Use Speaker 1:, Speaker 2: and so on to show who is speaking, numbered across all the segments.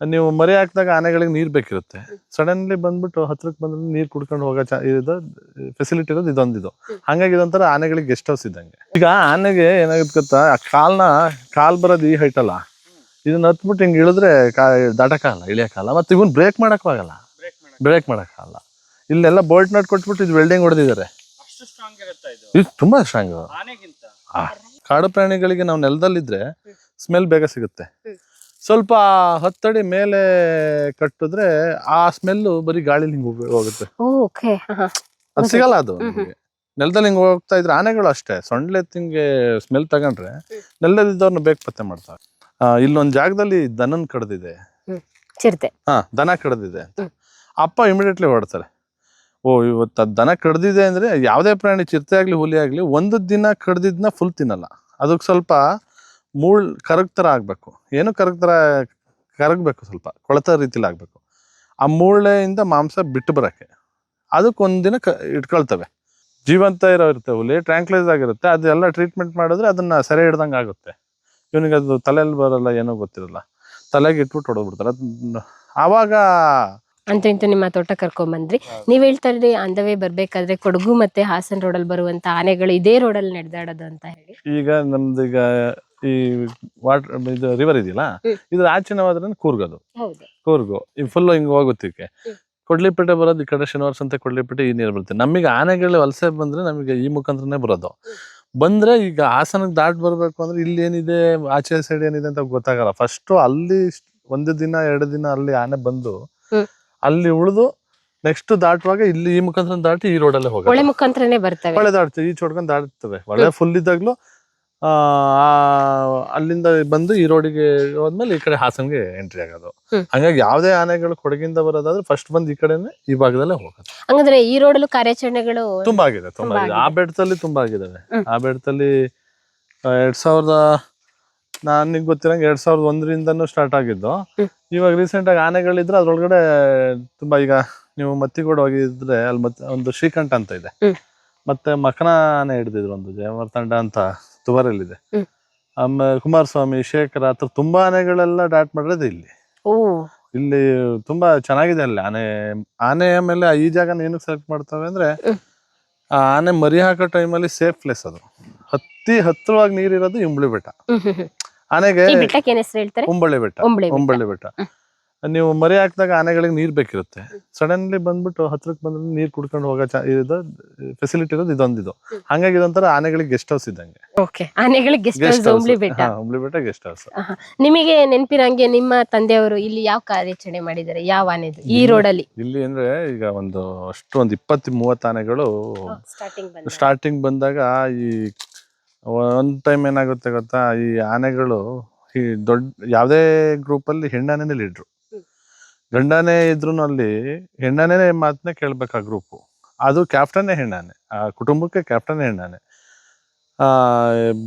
Speaker 1: ನೀವು ಮರಿ ಹಾಕಿದಾಗ ಆನೆಗಳಿಗೆ ನೀರ್ ಬೇಕಿರುತ್ತೆ. ಸಡನ್ಲಿ ಬಂದ್ಬಿಟ್ಟು ಹತ್ರಕ್ಕೆ ಬಂದ್ರೆ ನೀರು ಕುಡ್ಕೊಂಡು ಹೋಗೋ ಚಾ ಇದು ಫೆಸಿಲಿಟಿ ಇರೋದು ಇದೊಂದಿದು. ಹಂಗಾಗಿ ಇದೊಂಥರ ಆನೆಗಳಿಗೆ ಗೆಸ್ಟ್ ಹೌಸ್ ಇದ್ದಂಗೆ. ಈಗ ಆನೆಗೆ ಏನಾಗುತ್ತೆ ಗೊತ್ತಾ? ಆ ಕಾಲ್ನ ಕಾಲ್ ಬರೋದು ಈ ಹೈಟ್ ಅಲ್ಲ. ಇದನ್ನ ಹತ್ಬಿಟ್ಟು ಹಿಂಗೆ ಇಳಿದ್ರೆ ಕಾ ದಾಟಕ್ಕಾಗಲ್ಲ ಇಳಿಯೋಕ್ಕಾಗಲ್ಲ ಮತ್ತೆ ಇವನ್ ಬ್ರೇಕ್ ಮಾಡೋಕ್ಕಾಗಲ್ಲ ಆಗಲ್ಲ. ಬ್ರೇಕ್ ಮಾಡೋಕ್ಕಾಗಲ್ಲ ಇಲ್ಲೆಲ್ಲ ಬೋಲ್ಟ್ ನಟ್ ಕೊಟ್ಬಿಟ್ಟು ಇದು ವೆಲ್ಡಿಂಗ್ ಹೊಡೆದಿದ್ದಾರೆ
Speaker 2: ಇದು?
Speaker 1: ತುಂಬಾ ಸ್ಟ್ರಾಂಗ್ ಕಾಡು ಪ್ರಾಣಿಗಳಿಗೆ ನಾವು ನೆಲದಲ್ಲಿದ್ರೆ ಸ್ಮೆಲ್ ಬೇಗ ಸಿಗುತ್ತೆ. ಸ್ವಲ್ಪ ಹತ್ತಡಿ ಮೇಲೆ ಕಟ್ಟಿದ್ರೆ ಆ ಸ್ಮೆಲ್ಲು ಬರೀ ಗಾಳಿಲಿ ಹಿಂಗೆ ಹೋಗ್- ಹೋಗುತ್ತೆ.
Speaker 3: ಓಕೆ.
Speaker 1: ಅದು ಸಿಗಲ್ಲ ಅದು ನಮ್ಗೆ. ನೆಲದಲ್ಲಿ ಹಿಂಗೆ ಹೋಗ್ತಾ ಇದ್ರೆ ಆನೆಗಳು ಅಷ್ಟೇ. ಸೊಂಡ್ಲೆ ತಿಂಗೆ ಸ್ಮೆಲ್ ತಗೊಂಡ್ರೆ ನೆಲದಲ್ಲಿದ್ದವ್ರನ್ನ ಬೇಗ ಪತ್ತೆ ಮಾಡ್ತಾರೆ. ಆ, ಇಲ್ಲೊಂದ್ ಜಾಗದಲ್ಲಿ ದನನ್ ಕಡ್ದಿದೆ.
Speaker 3: ಚಿರತೆ.
Speaker 1: ಹಾ ದನ ಕಡ್ದಿದೆ ಅಂತ. ಅಪ್ಪ ಇಮಿಡಿಯೇಟ್ಲಿ ಹೊಡ್ತಾರೆ ಓ ಇವತ್ತು ದನ ಕಡ್ದಿದೆ ಅಂದ್ರೆ ಯಾವ್ದೇ ಪ್ರಾಣಿ ಚಿರತೆ ಆಗ್ಲಿ ಹುಲಿ ಆಗ್ಲಿ ಒಂದು ದಿನ ಕಡ್ದಿದ್ನ ಫುಲ್ ತಿನ್ನಲ್ಲ. ಅದಕ್ಕೆ ಸ್ವಲ್ಪ ಮೂಳ್ ಕರಗ್ ಆಗಬೇಕು. ಆಗ್ಬೇಕು ಏನು ಕರಗ್ ಥರ ಕರಗಬೇಕು ಸ್ವಲ್ಪ ಕೊಳೆತ ರೀತಿಲಿ ಆಗಬೇಕು. ಆ ಮೂಳೆಯಿಂದ ಮಾಂಸ ಬಿಟ್ಟು ಬರೋಕ್ಕೆ. ಅದಕ್ಕೆ ದಿನ ಕ ಇಟ್ಕೊಳ್ತವೆ. ಜೀವಂತ ಇರೋ ಇರುತ್ತೆ ಹುಲಿ ಟ್ರ್ಯಾಂಕ್ಲೈಸ್ ಆಗಿರುತ್ತೆ. ಅದೆಲ್ಲ ಟ್ರೀಟ್ಮೆಂಟ್ ಮಾಡಿದ್ರೆ ಅದನ್ನ ಸೆರೆ ಹಿಡ್ದಂಗೆ ಆಗುತ್ತೆ. ಇವನಿಗೆ ಅದು ತಲೆಯಲ್ಲಿ ಬರಲ್ಲ ಏನೋ ಗೊತ್ತಿರಲ್ಲ. ತಲೆಗೆ ಇಟ್ಬಿಟ್ಟು ಹೊಡೆದ್ಬಿಡ್ತಾರೆ. ಅದನ್ನ ಆವಾಗ
Speaker 3: ಅಂತ ಇಂತ ನಿಮ್ಮ ತೋಟ ಕರ್ಕೊಂಡ್ ಬಂದ್ರಿ ನೀವ್ ಹೇಳ್ತಾ ಇದ್ರಿ ಅಂದವೇ ಬರ್ಬೇಕಾದ್ರೆ ಕೊಡಗು ಮತ್ತೆ ಹಾಸನ್ ರೋಡಲ್ಲಿ ಬರುವಂತ ಆನೆಗಳು ಇದೇ ರೋಡಲ್ಲಿ ನಡೆದಾಡೋದು ಅಂತ ಹೇಳಿ.
Speaker 1: ಈಗ ನಮ್ದು ಈಗ ಈ ವಾಟರ್ ಇದು ರಿವರ್ ಇದೆಯಲ್ಲ. ಇದ್ರ ಆಚೆನ ಹೋದ್ರೆ ಕೂರ್ಗದು ಕೂರ್ಗು. ಈ ಫುಲ್ ಹಿಂಗ್ ಹೋಗುತ್ತಿಕ್ಕೆ. ಕೊಡ್ಲಿಪೇಟೆ ಬರೋದು ಈ ಕಡೆ ಶನಿವಾರ ಸಂತೆ ಕೊಡ್ಲಿಪೇಟೆ ಈ ನೀರು ಬರುತ್ತೆ. ನಮಗೆ ಆನೆಗಳು ವಲಸೆ ಬಂದ್ರೆ ನಮಗೆ ಈ ಮುಖಾಂತರನೇ ಬರೋದು. ಬಂದ್ರೆ ಈಗ ಹಾಸನಕ್ಕೆ ದಾಟ್ ಬರ್ಬೇಕು ಅಂದ್ರೆ ಇಲ್ಲಿ ಏನಿದೆ ಆಚೆ ಸೈಡ್ ಏನಿದೆ ಅಂತ ಗೊತ್ತಾಗಲ್ಲ. ಫಸ್ಟ್ ಅಲ್ಲಿ ಒಂದು ದಿನ ಎರಡು ದಿನ ಅಲ್ಲಿ ಆನೆ ಬಂದು ಅಲ್ಲಿ ಉಳಿದು ನೆಕ್ಸ್ಟ್ ದಾಟುವಾಗ ಇಲ್ಲಿ ಈ ಮುಖಾಂತರ ದಾಟಿ ಈ ರೋಡಲ್ಲೇ ಹೋಗೋದು.
Speaker 3: ಒಳ್ಳೆ ಮುಖಾಂತರನೇ ಬರ್ತವೆ.
Speaker 1: ಹೊಳೆ ದಾಡ್ತವೆ ಈ ಚೋಡ್ಕೊಂಡು ದಾಟ್ತವೆ. ಒಳ್ಳೆ ಫುಲ್ ಇದ್ದಾಗ್ಲೂ ಅಲ್ಲಿಂದ ಬಂದು ಈ ರೋಡಿಗೆ ಹೋದ್ಮೇಲೆ ಈ ಕಡೆ ಹಾಸನ್ಗೆ ಎಂಟ್ರಿ ಆಗೋದು. ಹಂಗಾಗಿ ಯಾವುದೇ ಆನೆಗಳು ಕೊಡಗಿಂದ ಬರೋದಾದ್ರೆ ಫಸ್ಟ್ ಬಂದು ಈ ಕಡೆನೆ ಈ ಭಾಗದಲ್ಲೇ ಹೋಗೋದು.
Speaker 3: ಹಂಗಂದ್ರೆ ಈ ರೋಡಲ್ಲೂ ಕಾರ್ಯಾಚರಣೆಗಳು
Speaker 1: ತುಂಬಾ ಆಗಿದೆ ತುಂಬಾ ಆಗಿದೆ. ಆ ಬೆಟ್ಟದಲ್ಲಿ ತುಂಬಾ ಆಗಿದಾವೆ. ಆ ಬೆಟ್ಟದಲ್ಲಿ ಎರಡ್ ಸಾವಿರದ ನನಗೆ ಗೊತ್ತಿರಂಗೆ ಎರಡ್ ಸಾವಿರದ ಒಂದರಿಂದನೂ ಸ್ಟಾರ್ಟ್ ಆಗಿದ್ದು. ಇವಾಗ ರೀಸೆಂಟ್ ಆಗಿ ಆನೆಗಳಿದ್ರೆ ಅದ್ರೊಳಗಡೆ ತುಂಬಾ ಈಗ ನೀವು ಮತ್ತಿಗೋಡ್ ಹೋಗಿದ್ರೆ ಅಲ್ಲಿ ಮತ್ತೆ ಒಂದು ಶ್ರೀಕಂಠ ಅಂತ ಇದೆ. ಮತ್ತೆ ಮಕನ ಆನೆ ಹಿಡಿದಿದ್ರು ಒಂದು ಜಯಮರ್ತಂಡ ಅಂತ. ತುವರಲ್ಲಿದೆ. ಆಮೇಲೆ ಕುಮಾರಸ್ವಾಮಿ ಶೇಖರ ಹತ್ರ ತುಂಬಾ ಆನೆಗಳೆಲ್ಲ ಡಾಟ್ ಮಾಡಿರೋದು ಇಲ್ಲಿ.
Speaker 3: ಓ.
Speaker 1: ಇಲ್ಲಿ ತುಂಬಾ ಚೆನ್ನಾಗಿದೆ ಅಲ್ಲಿ ಆನೆ ಆನೆ ಆಮೇಲೆ ಈ ಜಾಗನ ಏನಕ್ಕೆ ಸೆಲೆಕ್ಟ್ ಮಾಡ್ತವೆ ಅಂದ್ರೆ ಆ ಆನೆ ಮರಿ ಹಾಕೋ ಟೈಮಲ್ಲಿ ಸೇಫ್ ಪ್ಲೇಸ್ ಅದು. ಹತ್ತಿ ಹತ್ತಿರವಾಗಿ ನೀರಿರೋದು ಇಂಬಳಿ ಬೆಟ್ಟ. ಆನೆಗೆ ಉಂಬಳಿ ಬೆಟ್ಟ. ಉಂಬಳಿ ಬೆಟ್ಟ. ನೀವು ಮರಿ ಹಾಕಿದಾಗ ಆನೆಗಳಿಗೆ ನೀರ್ ಬೇಕಿರುತ್ತೆ. ಸಡನ್ಲಿ ಬಂದ್ಬಿಟ್ಟು ಹತ್ರಕ್ಕೆ ಬಂದ್ರೆ ನೀರ್ ಕುಡ್ಕೊಂಡು ಹೋಗೋ ಚ ಇದು ಫೆಸಿಲಿಟಿ ಇರೋದು ಇದೊಂದಿದು. ಹಂಗಾಗಿ ಇದೊಂಥರ ಆನೆಗಳಿಗೆ ಗೆಸ್ಟ್ ಹೌಸ್ ಇದ್ದಂಗೆ.
Speaker 3: ಓಕೆ ಆನೆಗಳಿಗೆ ಗೆಸ್ಟ್ ಹೌಸ್
Speaker 1: ಗೆಸ್ಟ್
Speaker 3: ಬೆಟ್ಟ
Speaker 1: ಬೆಟ್ಟ ಗೆಸ್ಟ್ ಹೌಸ್.
Speaker 3: ನಿಮಗೆ ನೆನಪಿರಂಗೆ ನಿಮ್ಮ ತಂದೆಯವರು ಇಲ್ಲಿ ಯಾವ ಕಾರ್ಯಾಚರಣೆ ಮಾಡಿದ್ದಾರೆ? ಯಾವ ಆನೆ ಈ ರೋಡಲ್ಲಿ?
Speaker 1: ಇಲ್ಲಿ ಅಂದ್ರೆ ಈಗ ಒಂದು ಅಷ್ಟು ಒಂದು ಇಪ್ಪತ್ತು ಮೂವತ್ತು ಆನೆಗಳು
Speaker 3: ಸ್ಟಾರ್ಟಿಂಗ್
Speaker 1: ಬಂದಾಗ ಈ ಒಂದ್ ಟೈಮ್ ಏನಾಗುತ್ತೆ ಗೊತ್ತಾ? ಈ ಆನೆಗಳು ಈ ದೊಡ್ಡ ಯಾವುದೇ ಗ್ರೂಪಲ್ಲಿ ಹೆಣ್ಣಾನೆನೇ ಲೀಡ್ರು
Speaker 3: ಹ್ಮ್.
Speaker 1: ಗಂಡಾನೆ ಇದ್ರು ಅಲ್ಲಿ ಹೆಣ್ಣನೇ ಮಾತನ್ನ ಕೇಳ್ಬೇಕು ಆ ಗ್ರೂಪು ಅದು ಕ್ಯಾಪ್ಟನ್ನೇ ಹೆಣ್ಣಾನೆ. ಆ ಕುಟುಂಬಕ್ಕೆ ಕ್ಯಾಪ್ಟನ್ ಹೆಣ್ಣಾನೆ.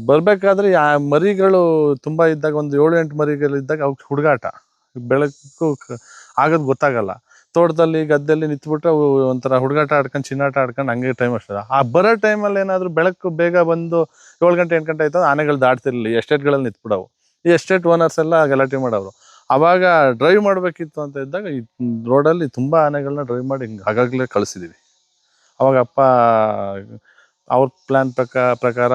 Speaker 1: ಬರ್ಬೇಕಾದ್ರೆ ಆ ಮರಿಗಳು ತುಂಬಾ ಇದ್ದಾಗ ಒಂದು ಏಳು ಎಂಟು ಮರಿಗಳು ಇದ್ದಾಗ ಅವಕ್ಕೆ ಹುಡುಗಾಟ. ಬೆಳಕು ಆಗೋದು ಗೊತ್ತಾಗಲ್ಲ. ತೋಟದಲ್ಲಿ ಗದ್ದೆಯಲ್ಲಿ ನಿಂತ್ಬಿಟ್ರೆ ಒಂಥರ ಹುಡುಗಾಟ ಆಡ್ಕೊಂಡು ಚಿನ್ನಾಟ ಆಡ್ಕೊಂಡು ಹಂಗೆ ಟೈಮ್ ಅಷ್ಟದ ಆ ಬರೋ ಟೈಮಲ್ಲಿ ಏನಾದರೂ ಬೆಳಕು ಬೇಗ ಬಂದು ಏಳು ಗಂಟೆ ಎಂಟು ಗಂಟೆ ಆಯ್ತು ಆನೆಗಳು ದಾಟ್ತಿರ್ಲಿ ಎಸ್ಟೇಟ್ಗಳಲ್ಲಿ ನಿಂತ್ಬಿಡವು. ಈ ಎಸ್ಟೇಟ್ ಓನರ್ಸ್ ಎಲ್ಲ ಗಲಾಟೆ ಮಾಡೋರು ಅವಾಗ ಡ್ರೈವ್ ಮಾಡಬೇಕಿತ್ತು ಅಂತ ಇದ್ದಾಗ ಈ ರೋಡಲ್ಲಿ ತುಂಬಾ ಆನೆಗಳನ್ನ ಡ್ರೈವ್ ಮಾಡಿ ಹಿಂಗೆ ಆಗಾಗಲೇ ಕಳಿಸಿದೀವಿ. ಅವಾಗ ಅಪ್ಪ ಅವ್ರ ಪ್ಲಾನ್ ಪ್ರಕಾರ ಪ್ರಕಾರ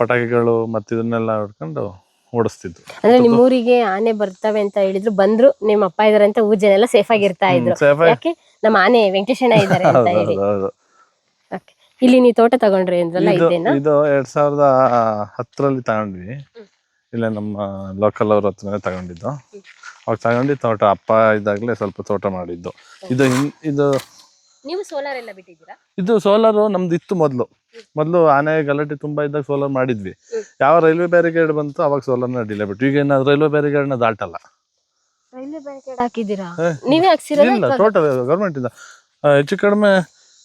Speaker 1: ಪಟಾಕಿಗಳು ಮತ್ತು ಇದನ್ನೆಲ್ಲ ಹೊಡ್ಕೊಂಡು ಓಡಿಸ್ತಿದ್ರು.
Speaker 3: ಅಂದ್ರೆ ನಿಮ್ಮೂರಿಗೆ ಆನೆ ಬರ್ತವೆ ಅಂತ ಹೇಳಿದ್ರು ಬಂದ್ರು ನಿಮ್ಮ ಅಪ್ಪ ಇದಾರೆ ಅಂತ ಊರ್ ಜನ ಎಲ್ಲ ಸೇಫ್ ಆಗಿರ್ತಾ ಇದ್ರು. ಯಾಕೆ? ನಮ್ಮ ಆನೆ ವೆಂಕಟೇಶಣ್ಣ ಇದ್ದಾರೆ ಅಂತ ಹೇಳಿ.
Speaker 1: ಹೌದು
Speaker 3: ಇಲ್ಲಿ ನೀವು ತೋಟ ತಗೊಂಡ್ರಿ ಅಂದ್ರಲ್ಲ
Speaker 1: ಇದು ಎರಡ್ ಸಾವಿರದ ಹತ್ತರಲ್ಲಿ ತಗೊಂಡ್ವಿ. ಇಲ್ಲೇ ನಮ್ಮ ಲೋಕಲ್ ಅವ್ರ ಹತ್ರನೇ ತಗೊಂಡಿದ್ದು. ಅವಾಗ ತಗೊಂಡು ತೋಟ ಅಪ್ಪ ಇದ್ದಾಗಲೇ ಸ್ವಲ್ಪ ತೋಟ ಮಾಡಿದ್ದು. ಇದು ಹಿಂ- ಇದು
Speaker 3: ನೀವು ಸೋಲಾರ್ ಎಲ್ಲ ಬಿಟ್ಟಿದ್ದೀರಾ?
Speaker 1: ಇದು ಸೋಲಾರ್ ನಮ್ದು ಇತ್ತು ಮೊದಲು. ಮೊದಲು ಆನೆ ಗಲಾಟೆ ತುಂಬಾ ಇದ್ದಾಗ ಸೋಲಾರ್ ಮಾಡಿದ್ವಿ. ಯಾವ ರೈಲ್ವೆ ಬ್ಯಾರಿಗೇಡ್ ಬಂತು ಅವಾಗ ಸೋಲಾರ್ನ ಡಿಲೇ ಬಿಟ್ಟು ಈಗ ಏನಾದ್ರು ರೈಲ್ವೆ ಬ್ಯಾರಿಗೇಡ್ನ ದಾಟಲ್ಲ.
Speaker 3: ರೈಲ್ವೆ ಬ್ಯಾರಿಕೇಡ್ ಹಾಕಿದ್ದೀರಾ? ನೀವೇ ಹಾಕ್ಸಿರೋದಾ
Speaker 1: ಇಲ್ಲ
Speaker 3: ಅಥವಾ-
Speaker 1: ತೋಟ ಗವರ್ಮೆಂಟ್ ಇಂದ. ಆ, ಹೆಚ್ಚು ಕಡಿಮೆ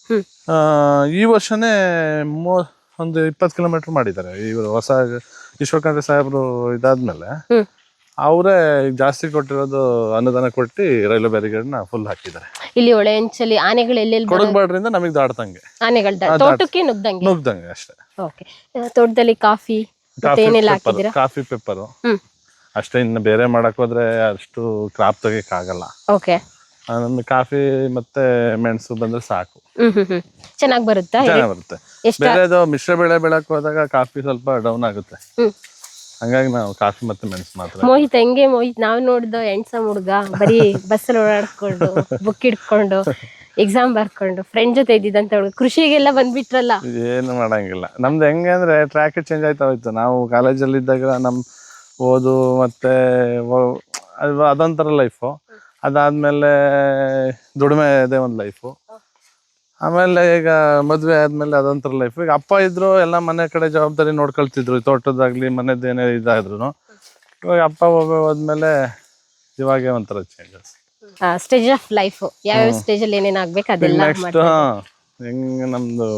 Speaker 3: ಹ್ಮ್.
Speaker 1: ಆ, ಈ ವರ್ಷನೇ ಮೂ ಒಂದು ಇಪ್ಪತ್ತು ಕಿಲೋಮೀಟರ್ ಮಾಡಿದ್ದಾರೆ. ಇವರು ಹೊಸ ಈಶ್ವರಕಾಂತ ಸಾಹೇಬ್ರು ಇದಾದ್ಮೇಲೆ. ಅವರೇ ಜಾಸ್ತಿ ಕೊಟ್ಟಿರೋದು ಅನುದಾನ ಕೊಟ್ಟು ರೈಲ್ವೆ ಬ್ಯಾರಿಗೇಡ್ನ ಫುಲ್ ಹಾಕಿದ್ದಾರೆ.
Speaker 3: ಇಲ್ಲಿ ಒಳೆ ಅಂಚಲ್ಲಿ ಆನೆಗಳು ಎಲ್ಲೆಲ್ಲಿ ಬರೋ-
Speaker 1: ಕೊಡಗು ಬಾರ್ಡ್ರಿಂದ ನಮಗೆ ದಾಟ್ದಂಗೆ.
Speaker 3: ಆನೆಗಳು ತೋಟಕ್ಕೆ ನುಗ್ದಂಗೆ?
Speaker 1: ನುಗ್ದಂಗೆ ಅಷ್ಟೇ.
Speaker 3: ಓಕೆ. ತೋಟದಲ್ಲಿ ಕಾಫಿ
Speaker 1: ಕಾಫಿ
Speaker 3: ಏನೆಲ್ಲ
Speaker 1: ಪೆಪ್ಪರ್
Speaker 3: ಹಾಕಿದ್ದೀರಾ?
Speaker 1: ಕಾಫಿ ಪೆಪ್ಪರು ಅಷ್ಟೇ ಇನ್ನು ಬೇರೆ ಮಾಡಕ್ ಹೋದ್ರೆ ಅಷ್ಟು ಕ್ರಾಪ್ ತೆಗಿಯಕ್ ಆಗಲ್ಲ.
Speaker 3: ಓಕೆ.
Speaker 1: ನಮ್ಗೆ ಕಾಫಿ ಮತ್ತೆ ಮೆಣಸು ಬಂದ್ರೆ ಸಾಕು.
Speaker 3: ಹ್ಮ್ ಹ್ಮ್ ಹ್ಮ್. ಚೆನ್ನಾಗಿ ಬರುತ್ತೆ?
Speaker 1: ಚೆನ್ನಾಗಿ ಬರುತ್ತೆ.
Speaker 3: ಎಷ್ಟು
Speaker 1: ಬೇರೆದು ಮಿಶ್ರ ಬೆಳೆ ಬೆಳಕ್ ಹೋದಾಗ ಕಾಫಿ ಸ್ವಲ್ಪ ಡೌನ್ ಆಗುತ್ತೆ.
Speaker 3: ಹ್ಮ್.
Speaker 1: ಹಂಗಾಗಿ ನಾವು ಕಾಫಿ ಮತ್ತೆ ಮೆಣಸು ಮಾತ್ರ.
Speaker 3: ಮೋಹಿತ್ ಹೆಂಗೆ ಮೋಹಿತ್? ನಾವ್ ನೋಡ್ದು ಹೆಣ್ಸಮ್ ಹುಡ್ಗ ಬರೀ ಬಸ್ಸಲ್ಲಿ ಓಡಾಡ್ಕೊಂಡು ಬುಕ್ ಇಟ್ಕೊಂಡು ಎಕ್ಸಾಮ್ ಬರ್ಕೊಂಡು ಫ್ರೆಂಡ್ ಜೊತೆ ಇದ್ದಿದ್ದಂತ ಹುಡುಗ. ಕೃಷಿಗೆಲ್ಲ ಬಂದ್ಬಿಟ್ರಲ್ಲ?
Speaker 1: ಏನು ಮಾಡಂಗಿಲ್ಲ. ನಮ್ದು ಹೆಂಗೆ ಅಂದ್ರೆ ಟ್ರ್ಯಾಕ್ ಚೇಂಜ್ ಆಯ್ತಾ ಹೋಯ್ತು. ನಾವು ಕಾಲೇಜಲ್ಲಿ ಇದ್ದಾಗ ನಮ್ ಓದು ಮತ್ತೆ ಅದೊಂಥರ ಲೈಫು ಅದಾದ್ಮೇಲೆ ದುಡಿಮೆ ಇದೆ ಒಂದು ಲೈಫು ಆಮೇಲೆ ಈಗ ಮದ್ವೆ ಆದ್ಮೇಲೆ ಅದೊಂಥರ ಲೈಫ್ ಈಗ ಅಪ್ಪ ಇದ್ರು ಎಲ್ಲ ಮನೆ ಕಡೆ ಜವಾಬ್ದಾರಿ ನೋಡ್ಕೊಳ್ತಿದ್ರು ತೋಟದಾಗ್ಲಿ ಮನೆದೇನೇ ಇದಾದ್ರು ಇವಾಗ ಅಪ್ಪ ಒಬ್ಬ ಹೋದ್ಮೇಲೆ ಇವಾಗ ಒಂಥರ ಚೇಂಜಸ್
Speaker 3: ಸ್ಟೇಜ್ ಆಫ್ ಲೈಫ್ ಯಾವ್ಯಾವ ಸ್ಟೇಜ್ ಅಲ್ಲಿ ಏನೇನ್ ಆಗ್ಬೇಕು ಅದೆಲ್ಲ
Speaker 1: ನೆಕ್ಸ್ಟ್ ಹೆಂಗ್ ನಮ್ದು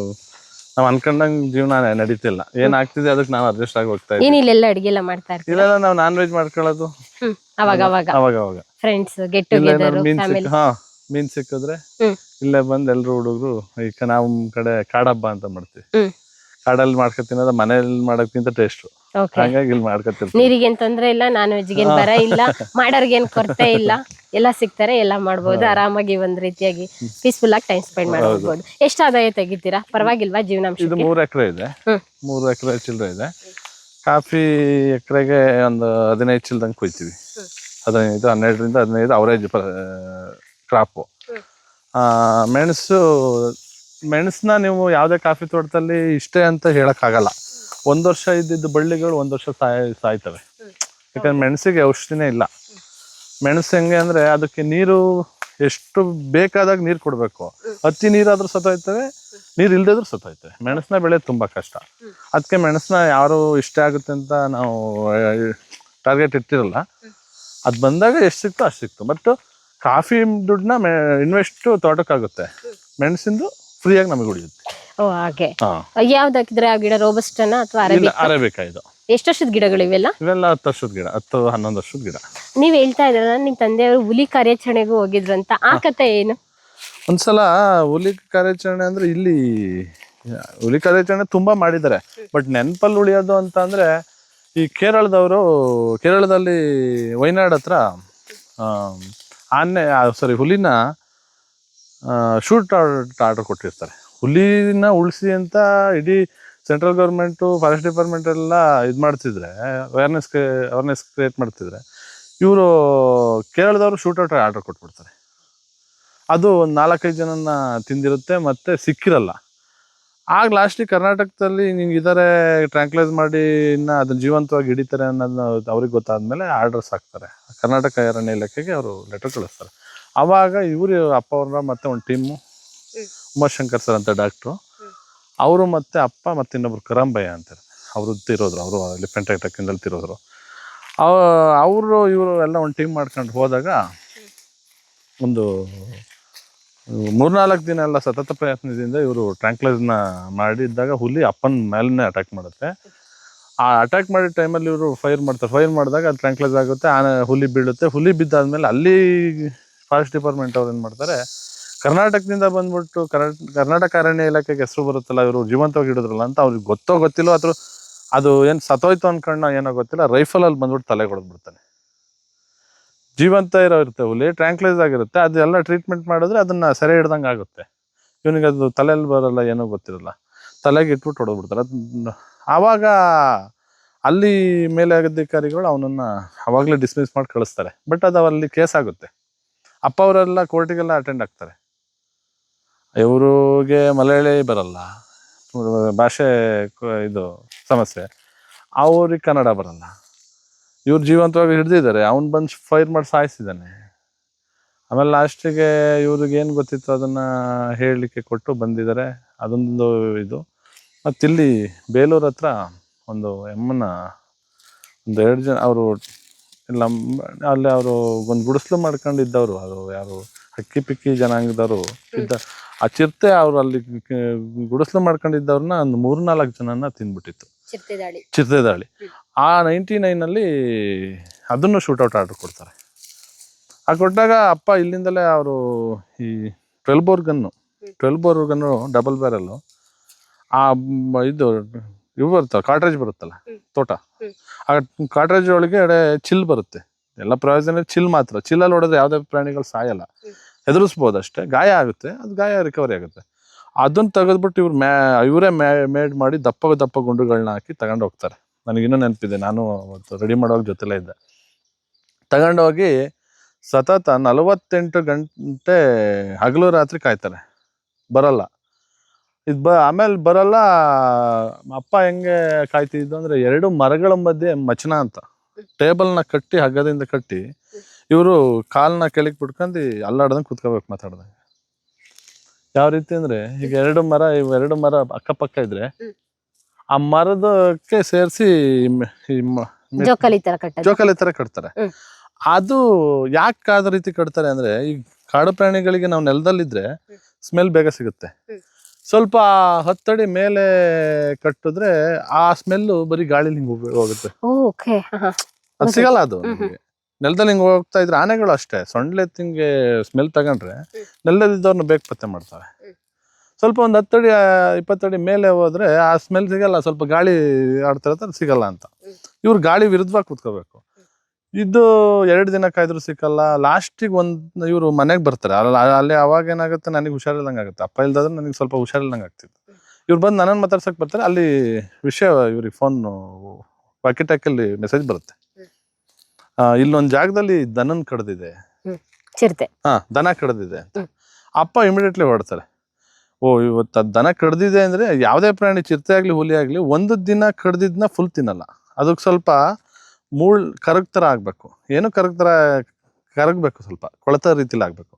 Speaker 1: ನಾವ್ ಅನ್ಕೊಂಡಂಗ್ ಜೀವನ ನಡೀತಿಲ್ಲ. ಏನ್ ಆಗ್ತಿದೆ ಅದಕ್ಕೆ ನಾವು ಅಡ್ಜಸ್ಟ್ ಆಗಿ ಹೋಗ್ತಾ ಇದ್ದೀವಿ
Speaker 3: ಏನಿಲ್ಲ ಅಡಿಗೆ ಎಲ್ಲ ಮಾಡ್ತಾ ಇರ್ತೀವಿ
Speaker 1: ಇಲ್ಲೆಲ್ಲ ನಾವು ನಾನ್ ವೆಜ್ ಮಾಡ್ಕೊಳ್ಳೋದು
Speaker 3: ಅವಾಗ ಅವಾಗ.
Speaker 1: ಅವಾಗ ಅವಾಗ.
Speaker 3: Friends get together
Speaker 1: mean
Speaker 3: family
Speaker 1: ಹಾ ಮೀನ್ ಸಿಕ್ಕಿದ್ರೆ ಇಲ್ಲ ಬಂದ್ ಎಲ್ರು ಹುಡುಗರು ಈಗ ನಾವು ಕಡೆ ಕಾಡಬ್ಬ ಅಂತ ಮಾಡ್ತೀವಿ. ಕಾಡಲ್ಲಿ ಮಾಡ್ಕೊ ತಿನ್ನೋದ ಮನೇಲಿ ಮಾಡೋಕ್ಕಿಂತ ಟೇಸ್ಟ್ ಹಂಗಾಗಿ ಇಲ್ಲಿ ಮಾಡ್ಕೊತೀವಿ
Speaker 3: ನೀರಿಗೇನ್ ತೊಂದ್ರೆ ಇಲ್ಲ ನಾನ್ ವೆಜ್ಗೇನ್ ಬರ ಇಲ್ಲ ಮಾಡೋರ್ಗೇನ್ ಕೊರತೆ ಇಲ್ಲ ಎಲ್ಲ ಸಿಗ್ತಾರೆ ಎಲ್ಲ ಮಾಡ್ಬೋದು ಆರಾಮಾಗಿ ಒಂದ್ ರೀತಿಯಾಗಿ ಪೀಸ್ಫುಲ್ ಆಗಿ ಟೈಮ್ ಸ್ಪೆಂಡ್ ಮಾಡ್ಬೋದು ಎಷ್ಟು ಆದಾಯ ತೆಗಿತೀರಾ? ಪರವಾಗಿಲ್ವಾ ಜೀವನಾಂಶ
Speaker 1: ಇದು ಮೂರು ಎಕರೆ ಇದೆ. ಮೂರ್ ಎಕರೆ ಚಿಲ್ಲರೆ ಇದೆ. ಕಾಫಿ ಎಕರೆಗೆ ಒಂದು ಹದಿನೈದು ಚಿಲ್ದಂಗೆ ಕುಯ್ತೀವಿ. ಹದಿನೈದು, ಹನ್ನೆರಡರಿಂದ ಹದಿನೈದು ಅವರೇಜ್ ಕ್ರಾಪು ಮೆಣಸು ಮೆಣಸನ್ನ ನೀವು ಯಾವುದೇ ಕಾಫಿ ತೋಟದಲ್ಲಿ ಇಷ್ಟೇ ಅಂತ ಹೇಳೋಕ್ಕಾಗಲ್ಲ. ಒಂದು ವರ್ಷ ಇದ್ದಿದ್ದು ಬಳ್ಳಿಗಳು ಒಂದು ವರ್ಷ ಸಾಯ್, ಸಾಯ್ತವೆ. ಯಾಕಂದ್ರೆ ಮೆಣಸಿಗೆ ಔಷಧಿನೇ ಇಲ್ಲ. ಮೆಣಸು ಹೆಂಗೆ ಅಂದ್ರೆ ಅದಕ್ಕೆ ನೀರು ಎಷ್ಟು ಬೇಕಾದಾಗ ನೀರು ಕೊಡಬೇಕು. ಹತ್ತಿ ನೀರಾದರೂ ಸತ್ತೋಯ್ತವೆ, ನೀರು ಇಲ್ಲದಿದ್ರು ಸತ್ತೋಯ್ತವೆ. ಮೆಣಸನ್ನ ಬೆಳೆಯೋದು ತುಂಬಾ ಕಷ್ಟ. ಅದಕ್ಕೆ ಮೆಣಸನ್ನ ಯಾರು ಇಷ್ಟ ಆಗುತ್ತೆ ಅಂತ ನಾವು ಟಾರ್ಗೆಟ್ ಇಟ್ಟಿರಲ್ಲ. ಅದು ಬಂದಾಗ ಎಷ್ಟು ಸಿಕ್ತೋ ಅಷ್ಟು ಸಿಕ್ತು ಬಟ್ ಕಾಫಿ ದುಡ್ಡನ್ನ ಮೆ ಇನ್ವೆಸ್ಟ್ ತೋಟಕ್ಕಾಗುತ್ತೆ. ಮೆಣಸಿಂದು ಫ್ರೀಯಾಗಿ ನಮಗೆ ಉಳಿಯುತ್ತೆ.
Speaker 3: ಓ ಹಾಗೆ. ಯಾವ್ದು ಹಾಕಿದ್ರೆ ಆ ಗಿಡ ರೋಬಸ್ಟನ ಅಥವಾ
Speaker 1: ಇಲ್ಲ
Speaker 3: ಅರೇಬಿಕಾ?
Speaker 1: ಇದು
Speaker 3: ಎಷ್ಟು ವರ್ಷದ ಗಿಡಗಳು ಇವೆಲ್ಲ?
Speaker 1: ಇವೆಲ್ಲ ಹತ್ತು ವರ್ಷದ ಗಿಡ ಹತ್ತು ಹನ್ನೊಂದು ವರ್ಷದ ಗಿಡ.
Speaker 3: ನೀವು ಹೇಳ್ತಾ ಇದ್ರಲ್ಲ ನಿಮ್ಮ ತಂದೆಯವರು ಹುಲಿ ಕಾರ್ಯಾಚರಣೆಗೂ ಹೋಗಿದ್ರು ಅಂತ ಆ ಕತೆ ಏನು?
Speaker 1: ಒಂದ್ಸಲ ಹುಲಿ ಕಾರ್ಯಾಚರಣೆ ಅಂದ್ರೆ ಇಲ್ಲಿ ಹುಲಿ ಕಾರ್ಯಾಚರಣೆ ತುಂಬಾ ಮಾಡಿದ್ದಾರೆ. ಬಟ್ ನೆನಪಲ್ಲಿ ಉಳಿಯೋದು ಅಂತ ಅಂದ್ರೆ ಈ ಕೇರಳದವರು, ಕೇರಳದಲ್ಲಿ ವೈನಾಡ್ ಹತ್ರ ಆನೆ ಸಾರಿ ಹುಲಿನ ಶೂಟ್ ಆರ್ಡರ್ ಕೊಟ್ಟಿರ್ತಾರೆ. ಹುಲಿನ ಉಳಿಸಿ ಅಂತ ಇಡೀ ಸೆಂಟ್ರಲ್ ಗೌರ್ಮೆಂಟು, ಫಾರೆಸ್ಟ್ ಡಿಪಾರ್ಟ್ಮೆಂಟ್ ಎಲ್ಲ ಇದು ಮಾಡ್ತಿದ್ರೆ ಅವೇರ್ನೆಸ್ ಅವೇರ್ನೆಸ್ ಕ್ರಿಯೇಟ್ ಮಾಡ್ತಿದ್ರೆ, ಇವರು ಕೇರಳದವರು ಶೂಟ್ ಔಟ್ ಆರ್ಡರ್ ಕೊಟ್ಬಿಡ್ತಾರೆ. ಅದು ಒಂದು ನಾಲ್ಕೈದು ಜನನ ತಿಂದಿರುತ್ತೆ, ಮತ್ತೆ ಸಿಕ್ಕಿರಲ್ಲ. ಆಗ ಲಾಸ್ಟಿಗೆ ಕರ್ನಾಟಕದಲ್ಲಿ ನಿಂಗೆ ಇದಾರೆ ಟ್ರ್ಯಾಂಕ್ಲೈಸ್ ಮಾಡಿ, ಇನ್ನ ಅದನ್ನ ಜೀವಂತವಾಗಿ ಹಿಡಿತಾರೆ ಅನ್ನೋದನ್ನ ಅವ್ರಿಗೆ ಗೊತ್ತಾದ್ಮೇಲೆ ಆರ್ಡರ್ಸ್ ಹಾಕ್ತಾರೆ. ಕರ್ನಾಟಕ ಅರಣ್ಯ ಇಲಾಖೆಗೆ ಅವರು ಲೆಟರ್ ಕಳಿಸ್ತಾರೆ. ಅವಾಗ ಇವರು, ಅಪ್ಪ ಅವ್ರ ಮತ್ತೆ ಒಂದು ಟೀಮು ಉಮಾಶಂಕರ್ ಸರ್ ಅಂತ ಡಾಕ್ಟ್ರು ಅವರು ಮತ್ತೆ ಅಪ್ಪ ಮತ್ತೆ ಇನ್ನೊಬ್ರು ಕರಂಬಯ್ಯ ಅಂತಾರೆ. ಅವರು ತಿರೋದ್ರು, ಅವರು ಎಲಿಫೆಂಟ್ ಅಟ್ಯಾಕಿಂದಲ್ಲಿ ತಿರೋದ್ರು. ಅವರು, ಇವರು ಎಲ್ಲ ಒಂದು ಟೀಮ್ ಮಾಡ್ಕೊಂಡು ಹೋದಾಗ, ಒಂದು ಮೂರ್ನಾಲ್ಕು ದಿನ ಎಲ್ಲ ಸತತ ಪ್ರಯತ್ನದಿಂದ ಇವರು ಟ್ರ್ಯಾಂಕ್ಲೈಸ್ನ ಮಾಡಿದ್ದಾಗ ಹುಲಿ ಅಪ್ಪನ ಮೇಲೆ ಅಟ್ಯಾಕ್ ಮಾಡುತ್ತೆ. ಆ ಅಟ್ಯಾಕ್ ಮಾಡಿದ ಟೈಮಲ್ಲಿ ಇವರು ಫೈರ್ ಮಾಡ್ತಾರೆ. ಫೈರ್ ಮಾಡಿದಾಗ ಅದು ಟ್ರ್ಯಾಂಕ್ಲೈಸ್ ಆಗುತ್ತೆ ಆ ಹುಲಿ ಬೀಳುತ್ತೆ. ಹುಲಿ ಬಿದ್ದಾದ್ಮೇಲೆ ಅಲ್ಲಿ ಫಾರೆಸ್ಟ್ ಡಿಪಾರ್ಟ್ಮೆಂಟ್ ಅವ್ರು ಏನು ಮಾಡ್ತಾರೆ, ಕರ್ನಾಟಕದಿಂದ ಬಂದ್ಬಿಟ್ಟು ಕರ್ನಾಟಕ ಅರಣ್ಯ ಇಲಾಖೆಗೆ ಹೆಸರು ಬರುತ್ತಲ್ಲ, ಇವರು ಜೀವಂತವಾಗಿ ಹಿಡಿದ್ರಲ್ಲ ಅಂತ ಅವ್ರಿಗೆ ಗೊತ್ತೋ ಗೊತ್ತಿಲ್ಲೋ ಅಥವಾ ಅದು ಏನು ಸತ್ತೋಯ್ತು ಅನ್ಕೊಂಡು ಏನೋ ಗೊತ್ತಿಲ್ಲ ರೈಫಲಲ್ಲಿ ಬಂದ್ಬಿಟ್ಟು ತಲೆ ಹೊಡೆದ್ಬಿಡ್ತಾನೆ. ಜೀವಂತ ಇರೋ ಇರುತ್ತೆ ಹುಲಿ ಟ್ರ್ಯಾಂಕ್ಲೈಸ್ ಆಗಿರುತ್ತೆ. ಅದೆಲ್ಲ ಟ್ರೀಟ್ಮೆಂಟ್ ಮಾಡಿದ್ರೆ ಅದನ್ನ ಸರಿ ಹಿಡ್ದಂಗೆ ಆಗುತ್ತೆ. ಇವನಿಗೆ ಅದು ತಲೆಯಲ್ಲಿ ಬರಲ್ಲ ಏನೋ ಗೊತ್ತಿರಲ್ಲ. ತಲೆಗೆ ಇಟ್ಬಿಟ್ಟು ಹೊಡೆದ್ಬಿಡ್ತಾರೆ. ಅದು ಆವಾಗ ಅಲ್ಲಿ ಮೇಲೆ ಅಧಿಕಾರಿಗಳು ಅವನನ್ನ ಅವಾಗಲೇ ಡಿಸ್ಮಿಸ್ ಮಾಡಿ ಕಳಿಸ್ತಾರೆ. ಬಟ್ ಅದು ಅಲ್ಲಿ ಕೇಸ್ ಆಗುತ್ತೆ. ಅಪ್ಪ ಅವರೆಲ್ಲ ಕೋರ್ಟಿಗೆಲ್ಲ ಅಟೆಂಡ್ ಆಗ್ತಾರೆ. ಇವರಿಗೆ ಮಲಯಾಳಿ ಬರಲ್ಲ. ಭಾಷೆ ಇದು ಸಮಸ್ಯೆ. ಅವ್ರಿಗೆ ಕನ್ನಡ ಬರಲ್ಲ. ಇವ್ರು ಜೀವಂತವಾಗಿ ಹಿಡ್ದಿದ್ದಾರೆ. ಅವ್ನು ಬಂದು ಫೈರ್ ಮಾಡಿ ಸಾಯಿಸಿದ್ದಾನೆ. ಆಮೇಲೆ ಲಾಸ್ಟಿಗೆ ಇವ್ರಿಗೆ ಏನು ಗೊತ್ತಿತ್ತು ಅದನ್ನ ಹೇಳಲಿಕ್ಕೆ ಕೊಟ್ಟು ಬಂದಿದ್ದಾರೆ. ಅದೊಂದು ಇದು. ಮತ್ತಿಲ್ಲಿ ಬೇಲೂರ್ ಹತ್ರ ಒಂದು ಎಮ್ಮನ ಒಂದು ಎರಡು ಜನ ಅವರು ಇಲ್ಲ ಅಲ್ಲಿ ಅವರು ಒಂದು ಗುಡಿಸ್ಲು ಮಾಡ್ಕೊಂಡಿದ್ದವರು. ಅದು ಯಾರು ಹಕ್ಕಿ ಪಿಕ್ಕಿ ಜನಾಂಗದವರು ಇದ್ದ ಆ ಚಿರತೆ ಅವರು ಅಲ್ಲಿ ಗುಡಿಸ್ಲು ಮಾಡ್ಕೊಂಡಿದ್ದವ್ರನ್ನ ಒಂದು ಮೂರ್ನಾಲ್ಕು ಜನನ ತಿಂದ್ಬಿಟ್ಟಿತ್ತು.
Speaker 3: ಚಿರ್ತೆದಾಳಿ
Speaker 1: ಚಿರತೆ ದಾಳಿ. ಆ ನೈಂಟಿ ನೈನಲ್ಲಿ ಅದನ್ನು ಶೂಟೌಟ್ ಆರ್ಡರ್ ಕೊಡ್ತಾರೆ. ಆ ಕೊಟ್ಟಾಗ ಅಪ್ಪ ಇಲ್ಲಿಂದಲೇ ಅವರು ಈ twelve bore gun twelve bore gun double barrel ಆ ಇದು ಇವು ಬರುತ್ತೆ ಕಾಟ್ರೇಜ್ ಬರುತ್ತಲ್ಲ ತೋಟ. ಆ ಕಾಟ್ರೇಜ್ ಒಳಗೆ ಚಿಲ್ ಬರುತ್ತೆ. ಎಲ್ಲ ಪ್ರಯೋಜನ ಚಿಲ್ ಮಾತ್ರ. ಚಿಲ್ಲಲ್ಲಿ ಹೊಡೆದ್ರೆ ಯಾವುದೇ ಪ್ರಾಣಿಗಳು ಸಾಯಲ್ಲ. ಹೆದರಿಸ್ಬೋದು ಅಷ್ಟೇ. ಗಾಯ ಆಗುತ್ತೆ. ಅದು ಗಾಯ ರಿಕವರಿ ಆಗುತ್ತೆ. ಅದನ್ನು ತೆಗೆದ್ಬಿಟ್ಟು ಇವ್ರು ಮ್ಯಾ ಇವರೇ ಮೇಡ್ ಮಾಡಿ ದಪ್ಪ ದಪ್ಪ ಗುಂಡುಗಳನ್ನ ಹಾಕಿ ತಗೊಂಡು ಹೋಗ್ತಾರೆ ನನಗಿನ್ನೂ ನೆನಪಿದೆ, ನಾನು ಅವತ್ತು ರೆಡಿ ಮಾಡೋವಾಗ ಜೊತೆಲೇ ಇದ್ದೆ. ತಗೊಂಡೋಗಿ ಸತತ ನಲವತ್ತೆಂಟು ಗಂಟೆ ಹಗಲು ರಾತ್ರಿ ಕಾಯ್ತಾರೆ, ಬರಲ್ಲ. ಇದು ಬ, ಆಮೇಲೆ ಬರಲ್ಲ, ಅಪ್ಪ ಹೆಂಗೆ ಕಾಯ್ತಿದ್ದು ಅಂದರೆ ಎರಡು ಮರಗಳ ಮಧ್ಯೆ ಮಚನ ಅಂತ. ಟೇಬಲ್ನ ಕಟ್ಟಿ, ಹಗ್ಗದಿಂದ ಕಟ್ಟಿ, ಇವರು ಕಾಲನ್ನ ಕೆಳಗೆ ಬಿಟ್ಕೊಂಡು ಅಲ್ಲಾಡ್ದಂಗೆ ಕೂತ್ಕೋಬೇಕು ಮಾತಾಡ್ದಂಗೆ. ಯಾವ ರೀತಿ ಅಂದರೆ, ಈಗ ಎರಡು ಮರ ಇವೆರಡು ಎರಡು ಮರ ಅಕ್ಕಪಕ್ಕ ಇದ್ರೆ ಆ ಮರದಕ್ಕೆ ಸೇರಿಸಿ
Speaker 3: ಜೋಕಾಲಿ ತರ ಕಟ್ಟೋದು.
Speaker 1: ಜೋಕಾಲಿ ತರ ಕಟ್ತಾರೆ. ಅದು ಯಾಕೆ ಕಾದ ರೀತಿ ಕಟ್ತಾರೆ ಅಂದ್ರೆ ಈ ಕಾಡು ಪ್ರಾಣಿಗಳಿಗೆ ನಾವು ನೆಲದಲ್ಲಿದ್ರೆ ಸ್ಮೆಲ್ ಬೇಗ ಸಿಗುತ್ತೆ. ಸ್ವಲ್ಪ ಹತ್ತಡಿ ಮೇಲೆ ಕಟ್ಟಿದ್ರೆ ಆ ಸ್ಮೆಲ್ ಬರೀ ಗಾಳಿ ಹಿಂಗೆ ಹೋಗ್- ಹೋಗುತ್ತೆ.
Speaker 3: ಓಕೆ
Speaker 1: ಅದು ಸಿಗಲ್ಲ ಅದು. ನೆಲದಲ್ಲಿ ಹಿಂಗ್ ಹೋಗ್ತಾ ಇದ್ರೆ ಆನೆಗಳು ಅಷ್ಟೇ. ಸೊಂಡ್ಲೆ ತಿಂಗೆ ಸ್ಮೆಲ್ ತಗೊಂಡ್ರೆ ನೆಲದಲ್ಲಿದ್ದವ್ರನ್ನ ಬೇಗ ಪತ್ತೆ ಮಾಡ್ತವೆ
Speaker 3: ಹ್ಮ್.
Speaker 1: ಸ್ವಲ್ಪ ಒಂದು ಹತ್ತಡಿ ಇಪ್ಪತ್ತು ಇಪ್ಪತ್ತಡಿ ಮೇಲೆ ಹೋದರೆ ಆ ಸ್ಮೆಲ್ ಸಿಗಲ್ಲ ಸ್ವಲ್ಪ ಗಾಳಿ ಆಡ್ತಾ ಇರ್ತಾರೆ ಸಿಗಲ್ಲ ಅಂತ. ಇವ್ರು ಗಾಳಿ ವಿರುದ್ಧವಾಗಿ ಕೂತ್ಕೋಬೇಕು. ಇದು ಎರಡು ದಿನ ಕಾಯ್ದ್ರು ಸಿಕ್ಕಲ್ಲ ಲಾಸ್ಟಿಗೆ ಒಂದು ಇವರು ಮನೆಗೆ ಬರ್ತಾರೆ. ಅಲ್ಲ ಅಲ್ಲಿ ಅವಾಗ ಏನಾಗುತ್ತೆ ನನಗೆ ಹುಷಾರಿಲ್ಲಂಗೆ ಆಗುತ್ತೆ. ಅಪ್ಪ ಇಲ್ದಾದ್ರೆ ನನಗೆ ಸ್ವಲ್ಪ ಹುಷಾರಿಲ್ಲಂಗೆ ಆಗ್ತಿತ್ತು. ಇವ್ರು ಬಂದು ನನ್ನನ್ನು ಮಾತಾಡ್ಸೋಕೆ ಬರ್ತಾರೆ ಅಲ್ಲಿ ವಿಷಯ ಇವ್ರಿಗೆ ಫೋನ್ ಪಾಕೆಟ್ ಹಾಕಲ್ಲಿ ಮೆಸೇಜ್ ಬರುತ್ತೆ ಇಲ್ಲೊಂದು ಜಾಗದಲ್ಲಿ ದನನ್ ಕಡ್ದಿದೆ. ಹಾ ದನ ಕಡ್ದಿದೆ ಅಂತ. ಅಪ್ಪ ಇಮಿಡಿಯೇಟ್ಲಿ ಹೊಡ್ತಾರೆ ಓ, ಇವತ್ತು ದನ ಕಡ್ದಿದೆ ಅಂದ್ರೆ ಯಾವುದೇ ಪ್ರಾಣಿ ಚಿರತೆ ಆಗಲಿ, ಹುಲಿ ಆಗಲಿ, ಒಂದು ದಿನ ಕಡ್ದಿದ್ನ ಫುಲ್ ತಿನ್ನಲ್ಲ. ಅದಕ್ಕೆ ಸ್ವಲ್ಪ ಮೂಳ್ ಕರಗ್ ಆಗಬೇಕು. ಏನು ಕರಗ್ ಥರ ಕರಗಬೇಕು ಸ್ವಲ್ಪ, ಕೊಳತ ರೀತಿಲಿ ಆಗಬೇಕು.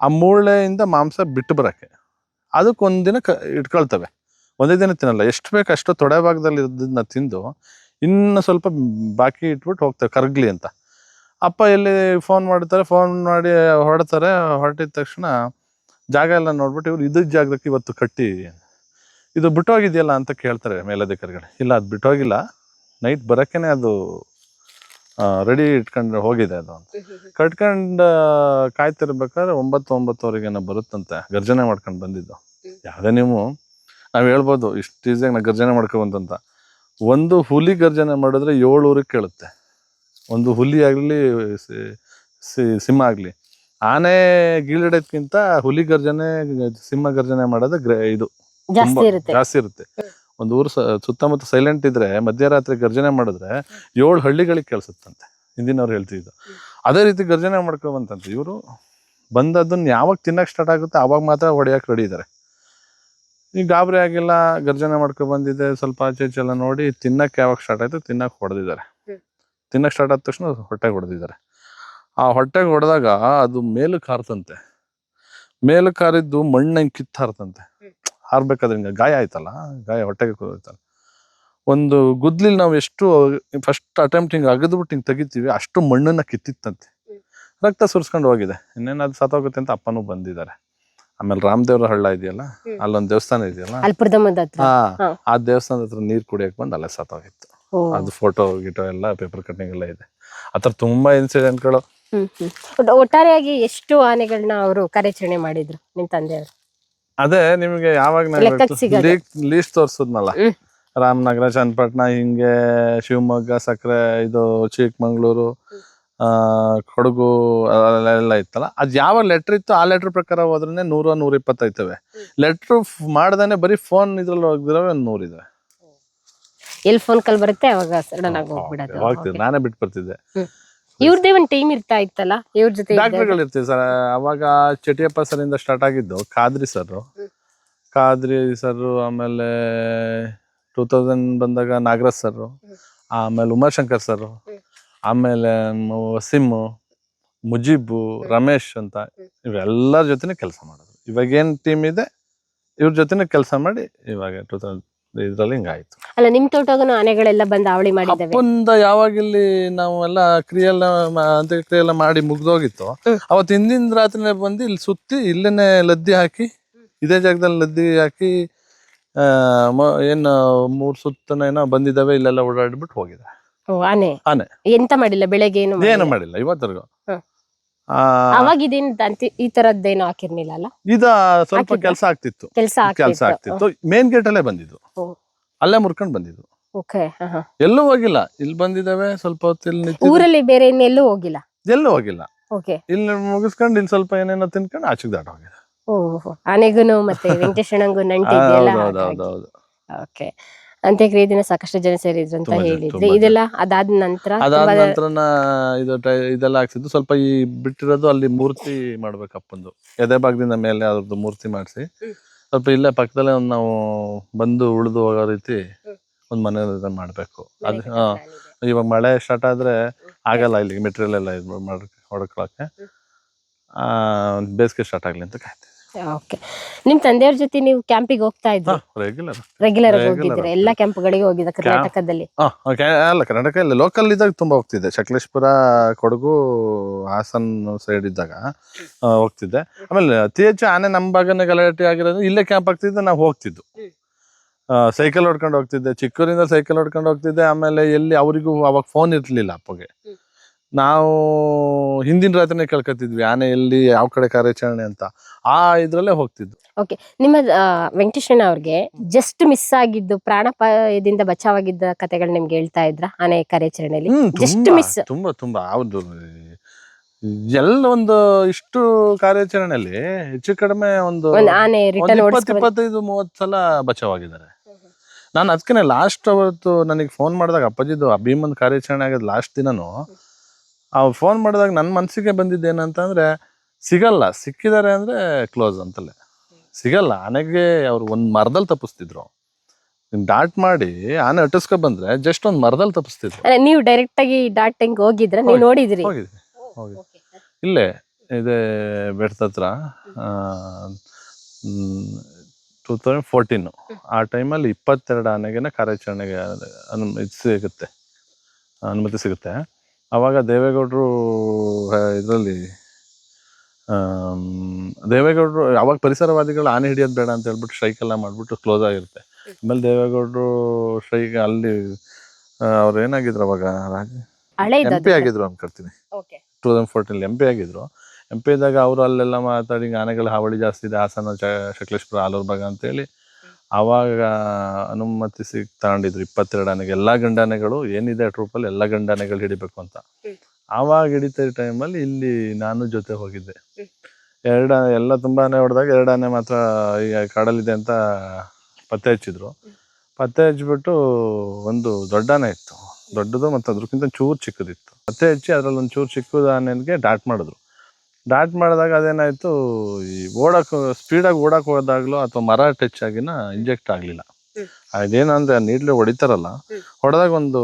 Speaker 1: ಆ ಮೂಳೆಯಿಂದ ಮಾಂಸ ಬಿಟ್ಟು ಬರಕ್ಕೆ. ಅದಕ್ಕೆ ಒಂದಿನ ಕ, ಇಟ್ಕೊಳ್ತವೆ. ಒಂದೇ ದಿನ ತಿನ್ನಲ್ಲ. ಎಷ್ಟು ಬೇಕು ಅಷ್ಟು ತೊಡೆ ಭಾಗದಲ್ಲಿ ಇದನ್ನ ತಿಂದು ಇನ್ನು ಸ್ವಲ್ಪ ಬಾಕಿ ಇಟ್ಬಿಟ್ಟು ಹೋಗ್ತವೆ, ಕರಗ್ಲಿ ಅಂತ. ಅಪ್ಪ ಎಲ್ಲಿ ಫೋನ್ ಮಾಡ್ತಾರೆ ಫೋನ್ ಮಾಡಿ ಹೊರಡ್ತಾರೆ, ಹೊರಟಿದ ತಕ್ಷಣ ಜಾಗ ಎಲ್ಲ ನೋಡ್ಬಿಟ್ಟು ಇವ್ರು ಇದ್ದ ಜಾಗಕ್ಕೆ ಇವತ್ತು ಕಟ್ಟಿ, ಇದು ಬಿಟ್ಟೋಗಿದೆಯಲ್ಲ ಅಂತ ಕೇಳ್ತಾರೆ ಮೇಲಧಿಕಾರಿಗಳು. ಇಲ್ಲ, ಅದು ಬಿಟ್ಟೋಗಿಲ್ಲ. ನೈಟ್ ಬರೋಕ್ಕೇನೆ ಅದು ರೆಡಿ ಇಟ್ಕೊಂಡು ಹೋಗಿದೆ ಅದು ಅಂತ. ಕಟ್ಕೊಂಡು, ಕಾಯ್ತಿರ್ಬೇಕಾದ್ರೆ ಒಂಬತ್ತು ಒಂಬತ್ತುವರೆಗೇನೋ ಬರುತ್ತಂತೆ. ಗರ್ಜನೆ ಮಾಡ್ಕೊಂಡು ಬಂದಿದ್ದು. ಯಾವುದೇ ನೀವು, ನಾವು ಹೇಳ್ಬೋದು, ಇಷ್ಟು ಈಸಿಯಾಗಿ ನಾ ಗರ್ಜನೆ ಮಾಡ್ಕೊಬಂತಂತ. ಒಂದು ಹುಲಿ ಗರ್ಜನೆ ಮಾಡಿದ್ರೆ ಏಳು ಊರಿಗೆ ಕೇಳುತ್ತೆ. ಒಂದು ಹುಲಿ ಆಗಲಿ ಸಿಂಹ ಆಗಲಿ. ಆನೆ ಗೀಳಿಡೋದ್ಕಿಂತ ಹುಲಿ ಗರ್ಜನೆ ಸಿಂಹ ಗರ್ಜನೆ ಮಾಡೋದು ಗ್ರೇ ಇದು.
Speaker 3: ಜಾಸ್ತಿ
Speaker 1: ತುಂಬಾ
Speaker 3: ಇರುತ್ತೆ.
Speaker 1: ಜಾಸ್ತಿ ಇರುತ್ತೆ. ಒಂದು ಊರು ಸ- ಸುತ್ತಮುತ್ತ ಸೈಲೆಂಟ್ ಇದ್ರೆ ಮಧ್ಯರಾತ್ರಿ ಗರ್ಜನೆ ಮಾಡಿದ್ರೆ ಏಳು ಹಳ್ಳಿಗಳಿಗೆ ಕೇಳಿಸುತ್ತಂತೆ ಹಿಂದಿನವ್ರು ಹೇಳ್ತಿದ್ದು. ಅದೇ ರೀತಿ ಗರ್ಜನೆ ಮಾಡ್ಕೊಬಂತಂತೆ. ಇವರು ಬಂದದನ್ನ ಯಾವಾಗ ತಿನ್ನಕ್ ಸ್ಟಾರ್ಟ್ ಆಗುತ್ತೆ ಅವಾಗ ಮಾತ್ರ ಹೊಡೆಯಕ್ಕೆ ರೆಡಿ ಇದಾರೆ. ಈಗ ಗಾಬರಿ ಆಗಿಲ್ಲ ಗರ್ಜನೆ ಮಾಡ್ಕೊ ಬಂದಿದೆ ಸ್ವಲ್ಪ ಆಚೆ ಈಚೆ ಎಲ್ಲ ನೋಡಿ ತಿನ್ನಕ್ಕೆ ಯಾವಾಗ ಸ್ಟಾರ್ಟ್ ಆಯ್ತು ತಿನ್ನಕ್ಕೆ ಹೊಡೆದಿದ್ದಾರೆ.
Speaker 3: ತಿನ್ನಕ್
Speaker 1: ತಿನ್ನಕ್ಕೆ ಸ್ಟಾರ್ಟ್ ಆದ ತಕ್ಷಣ ಹೊಟ್ಟೆಗೆ ಹೊಡೆದಿದ್ದಾರೆ. ಆ ಹೊಟ್ಟೆಗೆ ಹೊಡೆದಾಗ ಅದು ಮೇಲು ಕಾರ್ತಂತೆ. ಮೇಲು ಕಾರಿದ್ದು ಮಣ್ಣಂಗೆ ಹಿಂಗೆ ಕಿತ್ತು ಹಾರ್ತಂತೆ ಹಾರಬೇಕಾದ್ರೆ ಹಿಂಗೆ ಗಾಯ ಆಯ್ತಲ್ಲ ಗಾಯ ಹೊಟ್ಟೆಗೆ ಕೂತಲ್ಲ ಒಂದು ಗುದ್ಲಿಲ್ ನಾವು ಎಷ್ಟು ಫಸ್ಟ್ ಅಟೆಂಪ್ಟ್ ಹಿಂಗೆ ಅಗದ್ಬಿಟ್ಟು ಹಿಂಗೆ ತೆಗಿತೀವಿ ಅಷ್ಟು ಮಣ್ಣನ್ನ ಕಿತ್ತಿತ್ತಂತೆ. ರಕ್ತ ಸುರಿಸ್ಕೊಂಡು ಹೋಗಿದೆ. ಇನ್ನೇನು ಸತ್ತೋಗುತ್ತೆ ಅಂತ ಅಪ್ಪನೂ ಬಂದಿದ್ದಾರೆ. ಆಮೇಲೆ ರಾಮದೇವ್ರ ಹಳ್ಳ ಇದೆಯಲ್ಲ. ಅಲ್ಲೊಂದು ದೇವಸ್ಥಾನ ಇದೆಯಲ್ಲ? ಹಾ. ಆ ದೇವಸ್ಥಾನದ ಹತ್ರ ನೀರ್ ಕುಡಿಯಕ್ ಬಂದು ಅಲ್ಲೇ ಸತ್ತೋಗಿತ್ತು ಅದು ಫೋಟೋ ಗಿಟೋ ಎಲ್ಲ ಪೇಪರ್ ಕಟ್ಟಿಂಗ್ ಎಲ್ಲ ಇದೆ. ಆ ಥರ ತುಂಬಾ ಇನ್ಸಿಡೆಂಟ್ಗಳು
Speaker 3: ಹ್ಮ್ ಹ್ಮ್. ಒಟ್ಟಾರೆಯಾಗಿ ಎಷ್ಟು ಆನೆಗಳನ್ನ ಅವರು ಕಾರ್ಯಾಚರಣೆ ಮಾಡಿದ್ರು ನಿಮ್ ತಂದೆಯವರು?
Speaker 1: ಅದೇ ನಿಮಗೆ ಯಾವಾಗ
Speaker 3: ಲೆಕ್ಕಕ್ಕೆ ಸಿಗದೆ.
Speaker 1: ಲೀಸ್ಟ್ ತೋರಿಸಿದ್ನಲ್ಲ?
Speaker 3: ಹ್ಮ್.
Speaker 1: ರಾಮನಗರ ಚನ್ನಪಟ್ಟಣ ಹಿಂಗೆ ಶಿವಮೊಗ್ಗ ಸಕ್ಕರೆ ಇದು ಚಿಕ್ಕಮಂಗ್ಳೂರು ಆ ಕೊಡಗು ಎಲ್ಲ ಇತ್ತಲ್ಲ? ಅದ್ ಯಾವ ಲೆಟರ್ ಇತ್ತು ಆ ಲೆಟರ್ ಪ್ರಕಾರ ಹೋದ್ರೆ ನೂರ ನೂರ ಇಪ್ಪತ್ತೈತವೆ ಲೆಟರ್ ಮಾಡ್ದೇನೆ ಬರೀ ಫೋನ್ ಇದ್ರಲ್ಲಿ ಹೋಗಿದ್ರೆ ಒಂದ್ ಇದೆ
Speaker 3: ಎಲ್ಲಿ ಫೋನ್ ಕಾಲ್ ಬರುತ್ತೆ ಅವಾಗ ಸಡನ್ ಆಗಿ ಹೋಗ್ಬಿಡೋದು.
Speaker 1: ನಾನೇ ಬಿಟ್ಟು ಬರ್ತಿದ್ದೆ
Speaker 3: ಇವ್ರದೇ ಒಂದ್ ಟೀಮ್ ಇರ್ತಾ ಇತ್ತಲ್ಲ? ಇವ್ರ ಜೊತೆ
Speaker 1: ಡಾಕ್ಟರ್ಗಳು ಇರ್ತೀವಿ ಸರ್ ಅವಾಗ ಚಟಿಯಪ್ಪ ಸರ್ ಇಂದ ಸ್ಟಾರ್ಟ್ ಆಗಿದ್ದು ಖಾದ್ರಿ ಸರ್. ಖಾದ್ರಿ ಸರ್ ಆಮೇಲೆ ಟೂ ತೌಸಂಡ್ ಬಂದಾಗ ನಾಗರಾಜ್ ಸರ್ ಆಮೇಲೆ ಉಮಾಶಂಕರ್ ಸರ್. ಆಮೇಲೆ ವಸಿಮ್ ವಸೀಮು ಮುಜೀಬು ರಮೇಶ್ ಅಂತ ಇವೆಲ್ಲರ ಜೊತೆನೆ ಕೆಲಸ ಮಾಡೋದು. ಇವಾಗ ಏನ್ ಟೀಮ್ ಇದೆ ಇವ್ರ ಜೊತೆನೆ ಕೆಲಸ ಮಾಡಿ ಇವಾಗ ಟೂ ತೌಸಂಡ್ ಇದ್ರಲ್ಲಿ ಹಿಂಗಾಯ್ತು.
Speaker 3: ಅಲ್ಲ ನಿಮ್ ತೋಟಗನು ಆನೆಗಳೆಲ್ಲ ಬಂದು ಅವಳಿ ಮಾಡಿದ್ದಾವೆ?
Speaker 1: ಅಪ್ಪಂದ ಯಾವಾಗ ಇಲ್ಲಿ ನಾವೆಲ್ಲ ಕ್ರಿಯೆಲ್ಲ ಮ- ಅಂತ್ಯಕ್ರಿಯೆ ಎಲ್ಲ ಮಾಡಿ ಮುಗ್ದೋಗಿತ್ತು.
Speaker 3: ಅವತ್
Speaker 1: ಅವತ್ತು ಹಿಂದಿನ ರಾತ್ರಿನೇ ಬಂದು ಇಲ್ಲಿ ಸುತ್ತಿ ಇಲ್ಲೇನೆ ಲದ್ದಿ ಹಾಕಿ ಇದೇ ಜಾಗದಲ್ಲಿ ಲದ್ದಿ ಹಾಕಿ ಆ, ಮ- ಏನು ಮೂರ್ ಸುತ್ತನ ಏನೋ ಬಂದಿದ್ದಾವೆ ಇಲ್ಲೆಲ್ಲ ಓಡಾಡ್ಬಿಟ್ಟು ಹೋಗಿದೆ
Speaker 3: ಓ ಆನೆ?
Speaker 1: ಆನೆ.
Speaker 3: ಎಂತ ಮಾಡಿಲ್ಲ ಬೆಳಗ್ಗೆ ಏನು
Speaker 1: ಏನು
Speaker 3: ಮಾಡಿಲ್ಲ.
Speaker 1: ಮಾಡಿಲ್ಲ ಇವತ್ತರೆಗೂ.
Speaker 3: ಹ್ಮ್. ಅವಾಗ ಇದೇನ್ ಈ ತರದ್ದೇನು ಹಾಕಿರ್ಲಿಲ್ಲ ಅಲ್ಲ?
Speaker 1: ಇದ ಸ್ವಲ್ಪ? ಕೆಲಸ ಆಗ್ತಿತ್ತು.
Speaker 3: ಕೆಲಸ
Speaker 1: ಕೆಲಸ ಆಗ್ತಿತ್ತು. ಮೇನ್ ಗೇಟ್ ಅಲ್ಲೇ ಬಂದಿದ್ದು. ಅಲ್ಲೇ ಮುರ್ಕೊಂಡ್ ಬಂದಿದ್ದು. ಎಲ್ಲೂ ಹೋಗಿಲ್ಲ. ಇಲ್ಲಿ ಬಂದಿದಾವೆ ಸ್ವಲ್ಪ ಹೊತ್ತು ಇಲ್ಲಿ
Speaker 3: ಊರಲ್ಲಿ ಬೇರೆ ಇನ್ನೆಲ್ಲೂ ಹೋಗಿಲ್ಲ?
Speaker 1: ಎಲ್ಲೂ ಹೋಗಿಲ್ಲ.
Speaker 3: ಓಕೆ.
Speaker 1: ಇಲ್ಲಿ ಮುಗಿಸ್ಕೊಂಡು ಇಲ್ಲಿ ಸ್ವಲ್ಪ ಏನೇನೋ ತಿನ್ಕೊಂಡು ಆಚೆಗೆ ದಾಟ ಹೋಗಿದೆ
Speaker 3: ಓಹೋ ಆನೆಗೂ ಮತ್ತೆ ವೆಂಕಟೇಶಣ್ಣಂಗೂ ನಂಟಿ
Speaker 1: ಹೌದು ಹೌದು
Speaker 3: ಓಕೆ. ಅಂತ್ಯಕ್ರಿಯೆ ದಿನ ಸಾಕಷ್ಟು ಜನ ಸೇರಿದ್ರು ಅಂತ ಹೇಳಿದ್ರಿ. ಇದೆಲ್ಲ ಅದಾದ ನಂತರ
Speaker 1: ಅದಾದ ಇದು ಟೈ- ಇದೆಲ್ಲ ಹಾಕ್ಸಿದ್ದು. ಸ್ವಲ್ಪ ಈ ಬಿಟ್ಟಿರೋದು ಅಲ್ಲಿ ಮೂರ್ತಿ ಮಾಡ್ಬೇಕು ಅಪ್ಪಂದು. ಎದೆ ಭಾಗದಿಂದ ಮೇಲೆ ಅದ್ರದ್ದು ಮೂರ್ತಿ ಮಾಡಿಸಿ. ಸ್ವಲ್ಪ ಇಲ್ಲೇ ಪಕ್ಕದಲ್ಲೇ ಒಂದು ನಾವು ಬಂದು ಉಳಿದು ಹೋಗೋ ರೀತಿ ಒಂದು ಮನೆ ಮಾಡಬೇಕು. ಅದು ಹಾ. ಇವಾಗ ಮಳೆ ಸ್ಟಾರ್ಟ್ ಆದ್ರೆ ಆಗಲ್ಲ ಇಲ್ಲಿ ಮೆಟೀರಿಯಲ್ ಎಲ್ಲ ಇದು ಮಾಡಿ ಹೊಡ್ಕೊಳಕ್ಕೆ. ಬೇಸಿಗೆ ಸ್ಟಾರ್ಟ್ ಆಗ್ಲಿ ಅಂತ ಕಾಯ್ತೀವಿ
Speaker 3: ಓಕೆ ನಿಮ್ ತಂದೆಯವ್ರ ಜೊತೆ ನೀವು ಕ್ಯಾಂಪಿಗೆ ಹೋಗ್ತಾ ಇದ್ರಿ?
Speaker 1: ರೆಗ್ಯುಲರ್
Speaker 3: ರೆಗ್ಯುಲರ್ ಆಗಿ ಹೋಗಿದ್ರೆ. ಎಲ್ಲಾ ಕ್ಯಾಂಪ್ಗಳಿಗೆ ಹೋಗಿದ್ದ ಕರ್ನಾಟಕದಲ್ಲಿ?
Speaker 1: ಓಕೆ ಅಲ್ಲ ಕರ್ನಾಟಕ ಇಲ್ಲ ಲೋಕಲ್ ಇದ್ದಾಗ ತುಂಬಾ ಹೋಗ್ತಿದ್ದೆ. ಸಕಲೇಶ್ಪುರ ಕೊಡಗು ಹಾಸನ್ ಸೈಡ್ ಇದ್ದಾಗ ಆ, ಹೋಗ್ತಿದ್ದೆ. ಆಮೇಲೆ ಅತಿ ಹೆಚ್ಚು ಆನೆ ನಮ್ಮ ಭಾಗನೇ ಗಲಾಟೆ ಆಗಿರೋದು ಇಲ್ಲೇ ಕ್ಯಾಂಪ್ ಆಗ್ತಿದ್ದೆ ನಾವು ಹೋಗ್ತಿದ್ದು. ಸೈಕಲ್ ಹೊಡ್ಕೊಂಡು ಹೋಗ್ತಿದ್ದೆ. ಚಿಕ್ಕೂರಿಂದ ಸೈಕಲ್ ಹೊಡ್ಕೊಂಡು ಹೋಗ್ತಿದ್ದೆ. ಆಮೇಲೆ ಎಲ್ಲಿ ಅವರಿಗೂ ಅವಾಗ ಫೋನ್ ಇರ್ಲಿಲ್ಲ ಅಪ್ಪಗೆ. ನಾವು ಹಿಂದಿನ ರಾತ್ರಿನೇ ಕೇಳ್ಕೊತಿದ್ವಿ ಆನೆ ಎಲ್ಲಿ ಯಾವ ಕಡೆ ಕಾರ್ಯಾಚರಣೆ ಅಂತ. ಆ ಇದ್ರಲ್ಲೇ ಹೋಗ್ತಿದ್ವು.
Speaker 3: ಓಕೆ ನಿಮ್ಮ ವೆಂಕಟೇಶ್ವರ ವೆಂಕಟೇಶಣ್ಣ ಅವ್ರಿಗೆ ಜಸ್ಟ್ ಮಿಸ್ ಆಗಿದ್ದು ಪ್ರಾಣಾಪಾಯದಿಂದ ಬಚಾವಾಗಿದ್ದ ಕಥೆಗಳು ನಿಮ್ಗೆ ಹೇಳ್ತಾ ಇದ್ರ ಆನೆ ಕಾರ್ಯಾಚರಣೆಯಲ್ಲಿ
Speaker 1: ಜಸ್ಟ್
Speaker 3: ಮಿಸ್
Speaker 1: ತುಂಬಾ ತುಂಬಾ ಹೌದು. ಎಲ್ಲ ಒಂದು ಇಷ್ಟು ಕಾರ್ಯಾಚರಣೆಯಲ್ಲಿ ಹೆಚ್ಚು ಕಡಿಮೆ ಒಂದು
Speaker 3: ಆನೆ
Speaker 1: ಇಪ್ಪತ್ತೈದು ಮೂವತ್ತು ಸಲ ಬಚಾವಾಗಿದ್ದಾರೆ. ನಾನು ಅದಕ್ಕೆ ಲಾಸ್ಟ್ ಅವತ್ತು ನನಗೆ ಫೋನ್ ಮಾಡಿದಾಗ ಅಪ್ಪಾಜಿದು ಭೀಮನ್ ಕಾರ್ಯಾಚರಣೆ ಆಗೋದು ಲಾಸ್ಟ್ ದಿನನು ಅವ್ರು ಫೋನ್ ಮಾಡಿದಾಗ ನನ್ನ ಮನಸ್ಸಿಗೆ ಬಂದಿದ್ದು ಏನಂತಂದ್ರೆ ಸಿಗಲ್ಲ ಸಿಕ್ಕಿದ್ದಾರೆ ಅಂದ್ರೆ ಕ್ಲೋಸ್ ಅಂತಲೇ. ಸಿಗಲ್ಲ ಆನೆಗೆ ಅವ್ರು ಒಂದು ಮರದಲ್ಲಿ ತಪ್ಪಿಸ್ತಿದ್ರು. ಡಾಟ್ ಮಾಡಿ ಆನೆ ಅಟ್ಟಿಸ್ಕೊ ಬಂದ್ರೆ ಜಸ್ಟ್ ಒಂದು ಮರದಲ್ಲಿ ತಪ್ಪಿಸ್ತಿದ್ರು.
Speaker 3: ನೀವು ಡೈರೆಕ್ಟ್ ಆಗಿ ಡಾಟ್ ಟೆಂಗ್ ಹೋಗಿದ್ರ? ನೀವು ನೋಡಿದ್ರಿ?
Speaker 1: ಹೋಗಿದ್ರಿ ಹೋಗಿದ್ರಿ ಇಲ್ಲೇ ಇದೆ ಬೆಟ್ಟದ ಹತ್ರ ಟೂ ತೌಸಂಡ್ ಫೋರ್ಟೀನು ಆ ಟೈಮಲ್ಲಿ ಇಪ್ಪತ್ತೆರಡು ಆನೆಗೆನ ಕಾರ್ಯಾಚರಣೆಗೆ ಅನು ಇದು ಸಿಗುತ್ತೆ ಅನುಮತಿ ಸಿಗುತ್ತೆ. ಆವಾಗ ದೇವೇಗೌಡರು ಇದರಲ್ಲಿ ದೇವೇಗೌಡರು ಅವಾಗ ಪರಿಸರವಾದಿಗಳು ಆನೆ ಹಿಡಿಯೋದು ಬೇಡ ಅಂತ ಹೇಳ್ಬಿಟ್ಟು ಸ್ಟ್ರೈಕ್ ಎಲ್ಲ ಮಾಡಿಬಿಟ್ಟು ಕ್ಲೋಸ್ ಆಗಿರುತ್ತೆ. ಆಮೇಲೆ ದೇವೇಗೌಡರು ಸ್ಟ್ರೈಕ್ ಅಲ್ಲಿ ಅವ್ರು ಏನಾಗಿದ್ರು ಅವಾಗ? ರಾಜ
Speaker 3: ಹಳೆ
Speaker 1: ಎಂ ಪಿ ಆಗಿದ್ರು ಅನ್ಕೊಳ್ತೀನಿ two thousand fourteen M P ಆಗಿದ್ರು. ಎಂ ಪಿ ಇದ್ದಾಗ ಅವರು ಅಲ್ಲೆಲ್ಲ ಮಾತಾಡಿ ಆನೆಗಳ ಹಾವಳಿ ಜಾಸ್ತಿ ಇದೆ ಹಾಸನ ಚ- ಶಕ್ಲೇಶ್ಪುರ ಆಲೂರು ಭಾಗ ಅಂತೇಳಿ ಆವಾಗ ಅನುಮತಿ ಸಿಗ್ ತಗೊಂಡಿದ್ರು ಇಪ್ಪತ್ತೆರಡು ಆನೆಗೆ ಎಲ್ಲ ಗಂಡಾನೆಗಳು ಏನಿದೆ ಟ್ರೂಪಲ್ಲಿ ಎಲ್ಲ ಗಂಡಾನೆಗಳು ಹಿಡಿಬೇಕು ಅಂತ. ಆವಾಗ ಹಿಡಿತಾ ಟೈಮಲ್ಲಿ ಇಲ್ಲಿ ನಾನು ಜೊತೆ ಹೋಗಿದ್ದೆ. ಎರಡ ಎಲ್ಲ ತುಂಬಾ ಆನೆ ಹೊಡೆದಾಗ ಎರಡಾನೆ ಮಾತ್ರ ಈಗ ಕಾಡಲ್ಲಿದೆ ಅಂತ ಪತ್ತೆ ಹಚ್ಚಿದ್ರು. ಪತ್ತೆ ಹಚ್ಚಿಬಿಟ್ಟು ಒಂದು ದೊಡ್ಡಾನೆ ಇತ್ತು. ದೊಡ್ಡದು ಮತ್ತು ಅದಕ್ಕಿಂತ ಚೂರು ಚಿಕ್ಕದಿತ್ತು. ಪತ್ತೆ ಹಚ್ಚಿ ಅದ್ರಲ್ಲಿ ಒಂದು ಚೂರು ಚಿಕ್ಕದ ಆನೆಗೆ ಡಾಟ್ ಮಾಡಿದ್ರು. ಡಾಟ್ ಮಾಡಿದಾಗ ಅದೇನಾಯ್ತು ಈ ಓಡಕ್ ಸ್ಪೀಡಾಗಿ ಓಡಕ್ ಹೋದಾಗಲೂ ಅಥವಾ ಮರ ಟಚ್ ಆಗಿನ ಇಂಜೆಕ್ಟ್ ಆಗಲಿಲ್ಲ. ಅದೇನಂದ್ರೆ ನೀಡ್ಲಿ ಹೊಡಿತಾರಲ್ಲ ಹೊಡೆದಾಗ ಒಂದು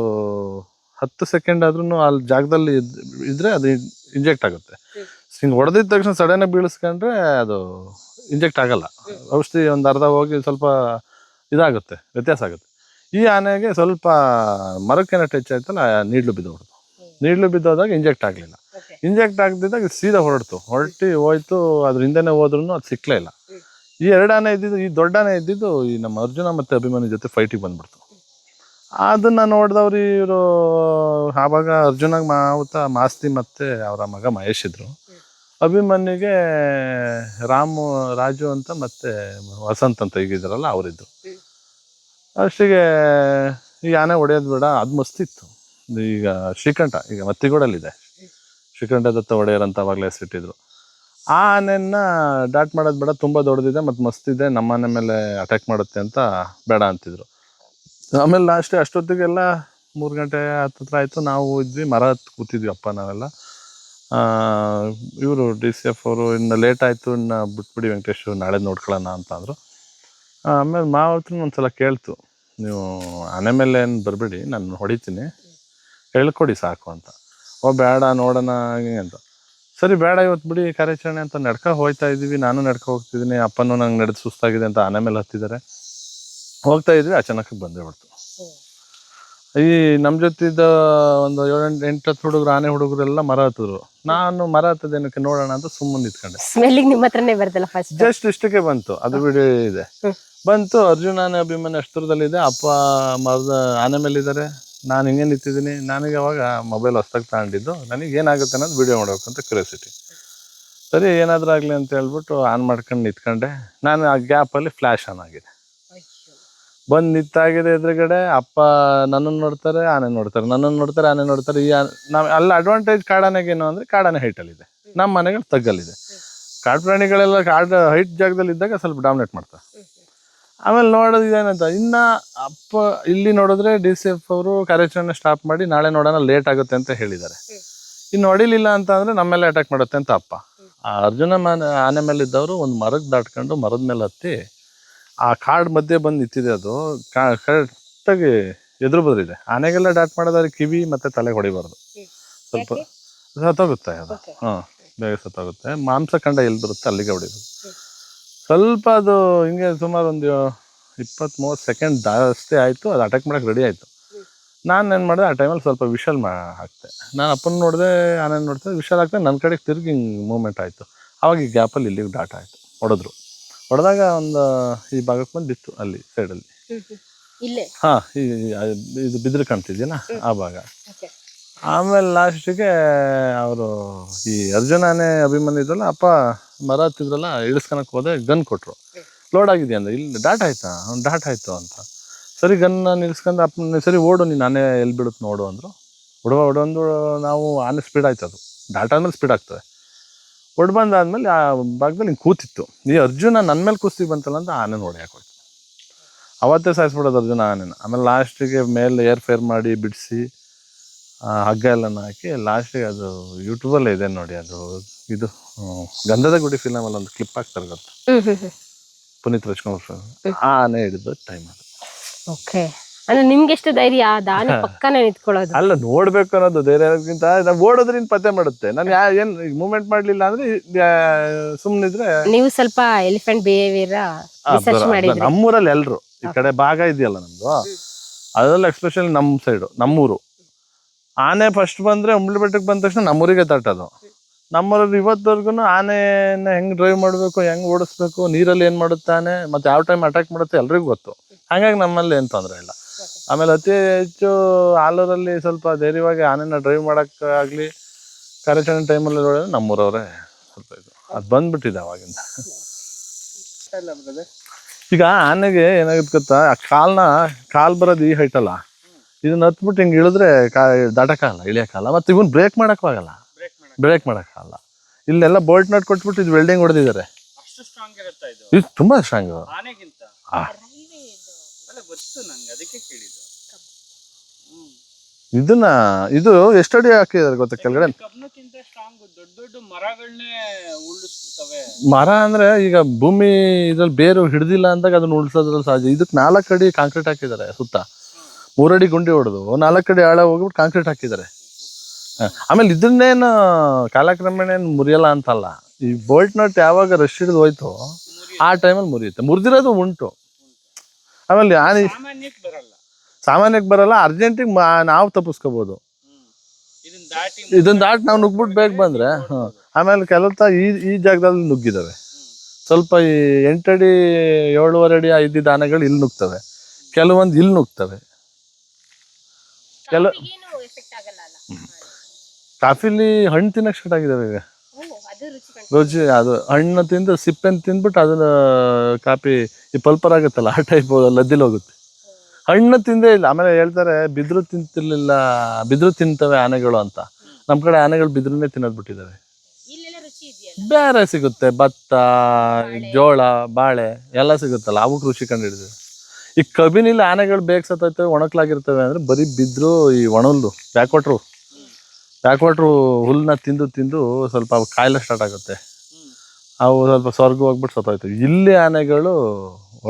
Speaker 1: ಹತ್ತು ಸೆಕೆಂಡ್ ಆದ್ರೂ ಅಲ್ಲಿ ಜಾಗದಲ್ಲಿ ಇದ್- ಇದ್ರೆ ಅದು ಇಂಜೆಕ್ಟ್ ಆಗುತ್ತೆ. ಹಿಂಗೆ ಹೊಡೆದಿದ ತಕ್ಷಣ ಸಡನ್ ಬೀಳಿಸ್ಕೊಂಡ್ರೆ ಅದು ಇಂಜೆಕ್ಟ್ ಆಗಲ್ಲ. ಔಷಧಿ ಒಂದು ಅರ್ಧ ಹೋಗಿ ಸ್ವಲ್ಪ ಇದಾಗುತ್ತೆ ವ್ಯತ್ಯಾಸ ಆಗುತ್ತೆ. ಈ ಆನೆಗೆ ಸ್ವಲ್ಪ ಮರಕ್ಕೇನ ಟಚ್ ಆಯ್ತಲ್ಲ ನೀಡ್ಲು ಬಿದ್ದೋಡ್ತು ನೀಡ್ಲು ಬಿದ್ದೋದಾಗ ಇಂಜೆಕ್ಟ್ ಆಗಲಿಲ್ಲ. ಇಂಜೆಕ್ಟ್ ಆಗದಿದ್ದಾಗ ಸೀದಾ ಹೊರಡ್ತು. ಹೊರಟಿ ಹೋಯ್ತು ಅದ್ರ ಹಿಂದೆನೆ ಹೋದ್ರೂ ಅದು ಸಿಕ್ಕಲೇ ಇಲ್ಲ. ಈ ಎರಡು ಆನೆ ಇದ್ದಿದ್ದು ಈ ದೊಡ್ಡ ಆನೆ ಇದ್ದಿದ್ದು ಈ ನಮ್ಮ ಅರ್ಜುನ ಮತ್ತೆ ಅಭಿಮಾನಿ ಜೊತೆ ಫೈಟಿಗೆ ಬಂದ್ಬಿಡ್ತು. ಅದನ್ನ ನೋಡಿದವ್ರು ಇವರು ಆವಾಗ ಅರ್ಜುನಾಗ ಮಾವುತ ಮಾಸ್ತಿ ಮತ್ತೆ ಅವರ ಮಗ ಮಹೇಶ್ ಇದ್ರು. ಅಭಿಮನ್ಯುಗೆ ರಾಮು ರಾಜು ಅಂತ ಮತ್ತೆ ವಸಂತ್ ಅಂತ ಈಗಿದ್ರಲ್ಲ ಅವರಿದ್ರು. ಅಷ್ಟಿಗೆ ಈ ಆನೆ ಹೊಡೆಯೋದು ಬೇಡ ಅದು ಮಸ್ತಿತ್ತು ಈಗ ಶ್ರೀಕಂಠ, ಈಗ ಮತ್ತಿಗೋಡಲ್ಲಿದೆ. ಶ್ರೀಕಂಠ ದತ್ತ ಒಡೆಯರ್ ಅಂತ ಅವಾಗಲೇ ಹೆಸರಿಟ್ಟಿದ್ರು. ಆ ಆನೆನ ಡಾಟ್ ಮಾಡೋದು ಬೇಡ, ತುಂಬ ದೊಡ್ಡದಿದೆ ಮತ್ತು ಮಸ್ತಿದೆ ನಮ್ಮ ಆನೆ ಮೇಲೆ ಅಟ್ಯಾಕ್ ಮಾಡುತ್ತೆ ಅಂತ ಬೇಡ ಅಂತಿದ್ರು. ಆಮೇಲೆ ಲಾಸ್ಟ್ ಅಷ್ಟೊತ್ತಿಗೆಲ್ಲ ಮೂರು ಗಂಟೆ ಹತ್ತಿರ ಆಯಿತು, ನಾವು ಇದ್ವಿ, ಮರ ಹತ್ತು ಕೂತಿದ್ವಿ ಅಪ್ಪ ನಾವೆಲ್ಲ ಇವರು ಡಿ ಸಿ ಎಫ್ ಅವರು ಇನ್ನು ಲೇಟ್ ಆಯಿತು, ಇನ್ನು ಬಿಟ್ಬಿಡಿ ವೆಂಕಟೇಶ್ ನಾಳೆ ನೋಡ್ಕೊಳ್ಳೋಣ ಅಂತ ಅಂದರು ಆಮೇಲೆ ಮಾವತ್ರ ಒಂದು ಸಲ ಕೇಳ್ತು, ನೀವು ಆನೆ ಮೇಲೆ ಏನು ಬರಬೇಡಿ, ನಾನು ಹೊಡಿತೀನಿ. ಹೇಳ್ಕೊಡಿ ಸಾಕು ಅಂತ. ಓ ಬೇಡ ನೋಡೋಣ ಹಂಗೆ ಅಂತ. ಸರಿ ಬೇಡ ಇವತ್ತು ಬಿಡಿ ಕಾರ್ಯಾಚರಣೆ ಅಂತ ನಡ್ಕ ಹೋಗ್ತಾ ಇದ್ದೀವಿ ನಾನು ನಡ್ಕ ಹೋಗ್ತಿದ್ದೀನಿ ಅಪ್ಪನೂ ನಂಗೆ ನಡೆದು ಸುಸ್ತಾಗಿದೆ ಅಂತ ಆನೆ ಮೇಲೆ ಹತ್ತಿದ್ದಾರೆ ಹೋಗ್ತಾ ಇದ್ವಿ ಅಚಾನಕ್ ಬಂದೇ ಬಿಡ್ತು ಈ ನಮ್ಮ ಜೊತಿದ್ದ ಒಂದು ಏಳೆಂಟು ಎಂಟು ಹತ್ತು ಹುಡುಗರು ಆನೆ ಹುಡುಗರೆಲ್ಲ ಮರ ಹತ್ತಿದ್ರು. ನಾನು ಮರ ಹತ್ತದೇನಕ್ಕೆ ನೋಡೋಣ ಅಂತ ಸುಮ್ಮನೆ ನಿಂತ್ಕೊಂಡೆ.
Speaker 3: ಸ್ಮೆಲ್ಲಿಗೆ ನಿಮ್ಮ ಹತ್ರನೇ ಬರ್ತಲ್ಲ ಫಸ್ಟ್
Speaker 1: ಜಸ್ಟ್ ಇಷ್ಟಕ್ಕೆ ಬಂತು ಅದು ಬಿಡಿ ಇದೆ. ಬಂತು ಅರ್ಜುನ ಆನೆ ಅಭಿಮಾನಿ ಅಷ್ಟರದಲ್ಲಿದೆ ಅಪ್ಪ ಮರದ ಆನೆ ಮೇಲಿದ್ದಾರೆ ನಾನು ಹಿಂಗೆ ನಿಂತಿದ್ದೀನಿ ನನಗೆ ಅವಾಗ ಮೊಬೈಲ್ ಹೊಸ್ದಾಗಿ ತಗೊಂಡಿದ್ದು ನನಗೆ ಏನಾಗುತ್ತೆ ಅನ್ನೋದು ವಿಡಿಯೋ ಮಾಡಬೇಕು ಅಂತ ಕ್ಯೂರಿಯಾಸಿಟಿ ಸರಿ ಏನಾದರೂ ಆಗಲಿ ಅಂತ ಹೇಳ್ಬಿಟ್ಟು ಆನ್ ಮಾಡ್ಕೊಂಡು ನಿಂತ್ಕೊಂಡೆ. ನಾನು ಆ ಗ್ಯಾಪಲ್ಲಿ ಫ್ಲ್ಯಾಶ್ ಆನ್ ಆಗಿದೆ. ಬಂದು ನಿಂತಾಗಿದೆ ಎದುರುಗಡೆ ಅಪ್ಪ ನನ್ನನ್ನು ನೋಡ್ತಾರೆ ಆನೆ ನೋಡ್ತಾರೆ ನನ್ನನ್ನು ನೋಡ್ತಾರೆ ಆನೆ ನೋಡ್ತಾರೆ ಈ ನಾವು ಅಲ್ಲಿ ಅಡ್ವಾಂಟೇಜ್ ಕಾಡಾನೆಗೇನು ಅಂದರೆ ಅಂದ್ರೆ ಕಾಡಾನೆ ಹೈಟಲ್ಲಿದೆ ನಮ್ಮ ಮನೆಗಳು ತಗ್ಗಲ್ಲಿದೆ. ಕಾಡು ಪ್ರಾಣಿಗಳೆಲ್ಲ ಕಾಡು ಹೈಟ್ ಜಾಗದಲ್ಲಿ ಇದ್ದಾಗ ಸ್ವಲ್ಪ ಡಾಮಿನೇಟ್ ಮಾಡ್ತಾರೆ ಆಮೇಲೆ ನೋಡೋದು ಇದೇನಂತ ಇನ್ನ ಅಪ್ಪ ಇಲ್ಲಿ ನೋಡಿದ್ರೆ ಡಿ ಸಿ ಎಫ್ ಅವರು ಕಾರ್ಯಾಚರಣೆ ಸ್ಟಾಪ್ ಮಾಡಿ ನಾಳೆ ನೋಡೋಣ ಲೇಟ್ ಆಗುತ್ತೆ ಅಂತ ಹೇಳಿದ್ದಾರೆ. ಇನ್ನು ಹೊಡಿಲಿಲ್ಲ ಅಂತ ಅಂದ್ರೆ ನಮ್ಮ ಮೇಲೆ ಅಟ್ಯಾಕ್ ಮಾಡುತ್ತೆ ಅಂತ ಅಪ್ಪ. ಆ ಅರ್ಜುನ ಮನೆ ಆನೆ ಮೇಲೆ ಇದ್ದವರು ಒಂದು ಮರಕ್ಕೆ ದಾಟ್ಕೊಂಡು ಮರದ ಮೇಲೆ ಹತ್ತಿ ಆ ಕಾಡ್ ಮಧ್ಯೆ ಬಂದು ನಿಂತಿದೆ ಅದು ಕರೆಕ್ಟಾಗಿ ಎದುರು ಬದ್ರಿದೆ. ಆನೆಗೆಲ್ಲ ಡಾಟ್ ಮಾಡೋದಾದ್ರೆ ಕಿವಿ ಮತ್ತೆ ತಲೆಗೆ ಹೊಡಿಬಾರ್ದು. ಸ್ವಲ್ಪ ಸತ್ತೋಗುತ್ತೆ ಅದು. ಹಾ ಬೇಗ ಸತ್ತೋಗುತ್ತೆ. ಮಾಂಸ ಕಂಡ ಎಲ್ಲಿ ಬರುತ್ತೆ ಅಲ್ಲಿಗೆ ಹೊಡಿಬೇಕು. ಸ್ವಲ್ಪ ಅದು ಹಿಂಗೆ ಸುಮಾರು ಒಂದು ಇಪ್ಪತ್ತ್ ಮೂವತ್ತು ಸೆಕೆಂಡ್ ಜಾಸ್ತಿ ಆಯಿತು ಅದು ಅಟ್ಯಾಕ್ ಮಾಡಕ್ಕೆ ರೆಡಿ ಆಯಿತು. ನಾನು ಏನು ಮಾಡಿದೆ ಆ ಟೈಮಲ್ಲಿ ಸ್ವಲ್ಪ ವಿಷಲ್ ಮಾ ಹಾಕ್ತೆ. ನಾನು ಅಪ್ಪನ ನೋಡಿದೆ ಆನೇನು ನೋಡ್ತೇನೆ ವಿಷಲ್ ಹಾಕ್ತೆ ನನ್ನ ಕಡೆಗೆ ತಿರುಗಿ ಹಿಂಗೆ ಮೂಮೆಂಟ್ ಆಯಿತು. ಆವಾಗ ಈ ಗ್ಯಾಪಲ್ಲಿ ಇಲ್ಲಿಗೆ ಡಾಟ್ ಆಯಿತು ಹೊಡೆದ್ರು. ಹೊಡೆದಾಗ ಒಂದು ಈ ಭಾಗಕ್ಕೆ ಬಂದು ಬಿತ್ತು ಅಲ್ಲಿ. ಸೈಡಲ್ಲಿ ಹಾಂ ಈ ಇದು ಬಿದ್ರು ಕಾಣ್ತಿದ್ಯಲ್ಲ ಆ ಭಾಗ. ಆಮೇಲೆ ಲಾಸ್ಟಿಗೆ ಅವರು ಈ ಅರ್ಜುನಾನೇ ಅಭಿಮಾನಿ ಇದ್ರಲ್ಲ ಅಪ್ಪ ಮರ ಹತ್ತಿದ್ರಲ್ಲ, ಇಳಿಸ್ಕೊಳಕ್ ಹೋದೆ, ಗನ್ ಕೊಟ್ರು. ಲೋಡ್ ಆಗಿದೆ ಅಂದ್ರೆ ಇಲ್ಲಿ ಡಾಟ್ ಆಯ್ತಾ? ಅವ್ನು ಡಾಟ್ ಆಯಿತು ಅಂತ. ಸರಿ, ಗನ್ ನಿಲ್ಸ್ಕೊಂಡು ಅಪ್ಪ ಸರಿ ಓಡು, ನೀನು ನಾನೇ ಎಲ್ಲಿ ಬಿಡುತ್ತೆ ನೋಡು ಅಂದರು. ಹೊಡುವ ಹೊಡೊಂದು ನಾವು ಆನೆ ಸ್ಪೀಡ್ ಆಯ್ತು ಅದು. ಡಾಟ್ ಆದಮೇಲೆ ಸ್ಪೀಡ್ ಆಗ್ತದೆ. ಹೊಡ್ ಬಂದಾದ್ಮೇಲೆ ಆ ಭಾಗದಲ್ಲಿ ಹಿಂಗೆ ಕೂತಿತ್ತು. ಈ ಅರ್ಜುನ ನನ್ನ ಮೇಲೆ ಕುಸ್ತಿ ಬಂತಲ್ಲ ಅಂತ ಆನೆ ನೋಡಿ ಹಾಕೋಯ್ತು ಅವತ್ತೇ ಸಾಯಿಸ್ಬಿಡೋದು ಅರ್ಜುನ ಆನೆನ. ಆಮೇಲೆ ಲಾಸ್ಟಿಗೆ ಮೇಲೆ ಏರ್ ಫೇರ್ ಮಾಡಿ ಬಿಡಿಸಿ ಹಗ್ಗ ಎಲ್ಲ ಹಾಕಿ, ಲಾಸ್ಟಿಗೆ ಅದು ಯೂಟ್ಯೂಬಲ್ಲೇ ಇದೆ ನೋಡಿ ಅದು. ಇದು ಗಂಧದ ಗುಡಿ ಫಿಲಮಲ್ಲಿ ಒಂದು ಕ್ಲಿಪ್ ಹಾಕ್ತಾರೆ ಗೊತ್ತಾ? ಪುನೀತ್ ರಾಜ್ಕುಮಾರ್ film. ಆ ಆನೆ ಹಿಡಿದ ಟೈಮ್ ಅದು.
Speaker 3: ಓಕೆ ಅಂದ್ರೆ ನಿಮ್ಗೆ ಎಷ್ಟು ಧೈರ್ಯ? ಆ ದಾನೆ ಪಕ್ಕನೆ ನಿಂತ್ಕೊಳ್ಳೋದು.
Speaker 1: ಅಲ್ಲ ನೋಡ್ಬೇಕು ಅನ್ನೋದು ಧೈರ್ಯಕ್ಕಿಂತ ನಾವು ಓಡೋದ್ರಿಂದ ಪತ್ತೆ ಮಾಡುತ್ತೆ. ನಾನು ಯಾ ಏನ್ ಮೂವ್ಮೆಂಟ್ ಮಾಡ್ಲಿಲ್ಲ ಅಂದ್ರೆ ಸುಮ್ಮನಿದ್ರೆ
Speaker 3: ನೀವು ಸ್ವಲ್ಪ ಎಲಿಫೆಂಟ್ ಬಿಹೇವಿಯರ್ ರಿಸರ್ಚ್ ಮಾಡಿದ್ರಿ.
Speaker 1: ನಮ್ಮೂರಲ್ಲಿ ಎಲ್ರು ಈ ಕಡೆ ಭಾಗ ಇದೆಯಲ್ಲ ನಮ್ದು. ಅದರಲ್ಲಿ ಎಕ್ಸ್ಪೆಷಲಿ ನಮ್ಮ ಸೈಡು ನಮ್ಮೂರು. ಆನೆ ಫಸ್ಟ್ ಬಂದ್ರೆ ಉಂಬ್ಳಿ ಬೆಟ್ಟಕ್ಕೆ ಬಂದ ತಕ್ಷಣ ನಮ್ಮೂರಿಗೆ ತಟ್ಟೋದು. ನಮ್ಮೂರಲ್ಲಿ ಇವತ್ತವರೆಗೂ ಆನೆನ ಹೆಂಗ್ ಡ್ರೈವ್ ಮಾಡಬೇಕು, ಹೆಂಗ್ ಓಡಿಸ್ಬೇಕು, ನೀರಲ್ಲಿ ಏನ್ ಮಾಡುತ್ತೆ ಆನೆ ಮತ್ತೆ ಯಾವ ಟೈಮ್ ಅಟ್ಯಾಕ್ ಮಾಡುತ್ತೆ ಎಲ್ರಿಗೂ ಗೊತ್ತು. ಹಾಗಾಗಿ ನಮ್ಮಲ್ಲಿ ಏನು ತೊಂದರೆ ಇಲ್ಲ. ಆಮೇಲೆ ಅತಿ ಹೆಚ್ಚು ಆಲೂರಲ್ಲಿ ಸ್ವಲ್ಪ ಧೈರ್ಯವಾಗಿ ಆನೆನ ಡ್ರೈವ್ ಮಾಡಕ್ ಆಗ್ಲಿ ಕಾರ್ಯಾಚರಣೆ ಟೈಮಲ್ಲಿ ನೋಡಿದ್ರೆ ನಮ್ಮೂರವರೇ ಸ್ವಲ್ಪ ಇದು. ಅದು ಬಂದ್ಬಿಟ್ಟಿದೆ ಅವಾಗಿಂದ. ಈಗ ಆನೆಗೆ ಏನಾಗುತ್ತೆ ಗೊತ್ತಾ? ಆ ಕಾಲ್ನ, ಕಾಲ್ ಬರೋದು ಈ ಹೈಟ್ ಅಲ್ಲ. ಇದನ್ನ ಹತ್ಬಿಟ್ಟು ಹಿಂಗೆ ಇಳಿದ್ರೆ ಕಾ ದಾಟಕ್ಕಾಗಲ್ಲ, ಇಳಿಯೋಕ್ಕಾಗಲ್ಲ. ಮತ್ತೆ ಇವನ್ ಬ್ರೇಕ್ ಮಾಡಕ್ಕಾಗಲ್ಲ
Speaker 2: ಬ್ರೇಕ್ ಮಾಡಕ್
Speaker 1: ಬ್ರೇಕ್ ಮಾಡೋಕ್ಕಾಗಲ್ಲ. ಇಲ್ಲೆಲ್ಲ ಬೋಲ್ಟ್ ನಟ್ ಕೊಟ್ಬಿಟ್ಟು ಇದು ವೆಲ್ಡಿಂಗ್ ಹೊಡೆದಿದ್ದಾರೆ.
Speaker 2: ಇದು?
Speaker 1: ತುಂಬ ಸ್ಟ್ರಾಂಗ್ ಇದನ್ನ ಇದು ಎಷ್ಟಡಿ ಹಾಕಿದ್ದಾರೆ ಗೊತ್ತಾ ಕೆಳಗಡೆ? ಮರ ಅಂದ್ರೆ ಈಗ ಭೂಮಿ ಇದ್ರಲ್ಲಿ ಬೇರು ಹಿಡ್ದಿಲ್ಲ ಅಂದಾಗ ಅದನ್ನ ಉಳಿಸೋದ್ರಲ್ಲಿ ಸಹಜ ಇದಕ್ಕೆ ನಾಲ್ಕು ಅಡಿ ಕಾಂಕ್ರೀಟ್ ಹಾಕಿದ್ದಾರೆ ಸುತ್ತ. ಮೂರಡಿ ಗುಂಡಿ ಹೊಡೆದು. ನಾಲ್ಕು ಅಡಿ ಆಳ ಹೋಗ್ಬಿಟ್ಟು ಕಾಂಕ್ರೀಟ್ ಹಾಕಿದ್ದಾರೆ. ಆಮೇಲೆ ಇದನ್ನೇನು ಕಾಲಕ್ರಮೇಣ ಏನು ಮುರಿಯಲ್ಲ ಅಂತಲ್ಲ. ಈ ಬೋಲ್ಟ್ ನಟ್ ಯಾವಾಗ ರಶ್ ಹಿಡಿದು ಹೋಯ್ತು ಆ ಟೈಮಲ್ಲಿ ಮುರಿಯುತ್ತೆ. ಮುರಿದಿರೋದು ಉಂಟು. ಆಮೇಲೆ ಆನೆ
Speaker 2: ಸಾಮಾನ್ಯಕ್ಕೆ ಬರಲ್ಲ.
Speaker 1: ಸಾಮಾನ್ಯಕ್ಕೆ ಬರಲ್ಲ ಅರ್ಜೆಂಟಿಗೆ ನಾವು ತಪ್ಪಿಸ್ಕೋಬೋದು.
Speaker 2: ಇದನ್ನ ದಾಟಿ
Speaker 1: ಇದನ್ನ ದಾಟಿ ನಾವು ನುಗ್ಬಿಟ್ಟು ಬೇಗ ಬಂದ್ರೆ ಹಾಂ. ಆಮೇಲೆ ಕೆಲವತ್ತ ತ ಈ ಈ ಜಾಗದಲ್ಲಿ ನುಗ್ಗಿದಾವೆ. ಸ್ವಲ್ಪ ಈ ಎಂಟಡಿ ಏಳುವರೆ ಅಡಿ ಐದು ದಾನಗಳು ಇಲ್ಲಿ ನುಗ್ತವೆ. ಕೆಲವೊಂದು ಇಲ್ಲಿ ನುಗ್ತವೆ. ಕೆಲ ಕಾಫಿಲಿ ಹಣ್ಣು ತಿನ್ನಕ್ ಸ್ಟಾರ್ಟ್ ಆಗಿದಾವೆ ಈಗ. ರುಚಿ ಅದು ಹಣ್ಣು ತಿಂದು ಸಿಪ್ಪೆನ್ ತಿಂದ್ಬಿಟ್ಟು ಅದನ್ನ ಕಾಫಿ ಈ ಪಲ್ಪರ್ ಆಗುತ್ತಲ್ಲ ಆ ಟೈಪ್ ಲದ್ದಿಲ್ ಹೋಗುತ್ತೆ. ಹಣ್ಣು ತಿಂದೇ ಇಲ್ಲ ಆಮೇಲೆ ಹೇಳ್ತಾರೆ ಬಿದ್ರು ತಿಂತಿರ್ಲಿಲ್ಲ ಬಿದ್ರು ತಿಂತವೆ ಆನೆಗಳು ಅಂತ. ನಮ್ಮ ಕಡೆ ಆನೆಗಳು ಬಿದ್ರನ್ನೇ ತಿನ್ನದ್ ಬಿಟ್ಟಿದ್ದಾವೆ ಬೇರೆ ಸಿಗುತ್ತೆ ಭತ್ತ ಜೋಳ ಬಾಳೆ ಎಲ್ಲ ಸಿಗುತ್ತಲ್ಲ ಅವು ಕೃಷಿ ಕಂಡು ಹಿಡಿದಿದೆ ಈ ಕಬಿನಿಲ್ಲ ಆನೆಗಳು ಬೇಗ ಸತ್ತೋಯ್ತವೆ ಒಣಕ್ಲಾಗಿರ್ತವೆ ಅಂದ್ರೆ ಬರೀ ಬಿದ್ರು ಈ ಒಣಹುಲ್ಲು ಬ್ಯಾಕ್ವಾಟ್ರು. ಬ್ಯಾಕ್ವಾಟ್ರು ಹುಲ್ಲನ್ನ ತಿಂದು ತಿಂದು ಸ್ವಲ್ಪ ಕಾಯಿಲೆ ಸ್ಟಾರ್ಟ್ ಆಗುತ್ತೆ. ಅವು ಸ್ವಲ್ಪ ಸ್ವರ್ಗ ಹೋಗ್ಬಿಟ್ಟು ಸತ್ತೋಯ್ತು. ಇಲ್ಲಿ ಆನೆಗಳು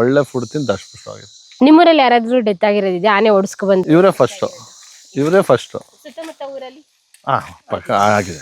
Speaker 1: ಒಳ್ಳೆ ಫುಡ್ ತಿಂದು ದಷ್ಟಪುಷ್ಟವಾಗಿದೆ
Speaker 3: ನಿಮ್ಮೂರಲ್ಲಿ ಯಾರಾದ್ರೂ ಡೆತ್ ಆಗಿರೋದಿದೆ? ಆನೆ ಓಡಿಸ್ಕೊ ಬಂದು
Speaker 1: ಇವರೇ ಫಸ್ಟು ಇವರೇ ಫಸ್ಟು
Speaker 3: ಸುತ್ತಮುತ್ತ ಊರಲ್ಲಿ?
Speaker 1: ಹಾಂ ಪಕ್ಕ ಆಗಿದೆ.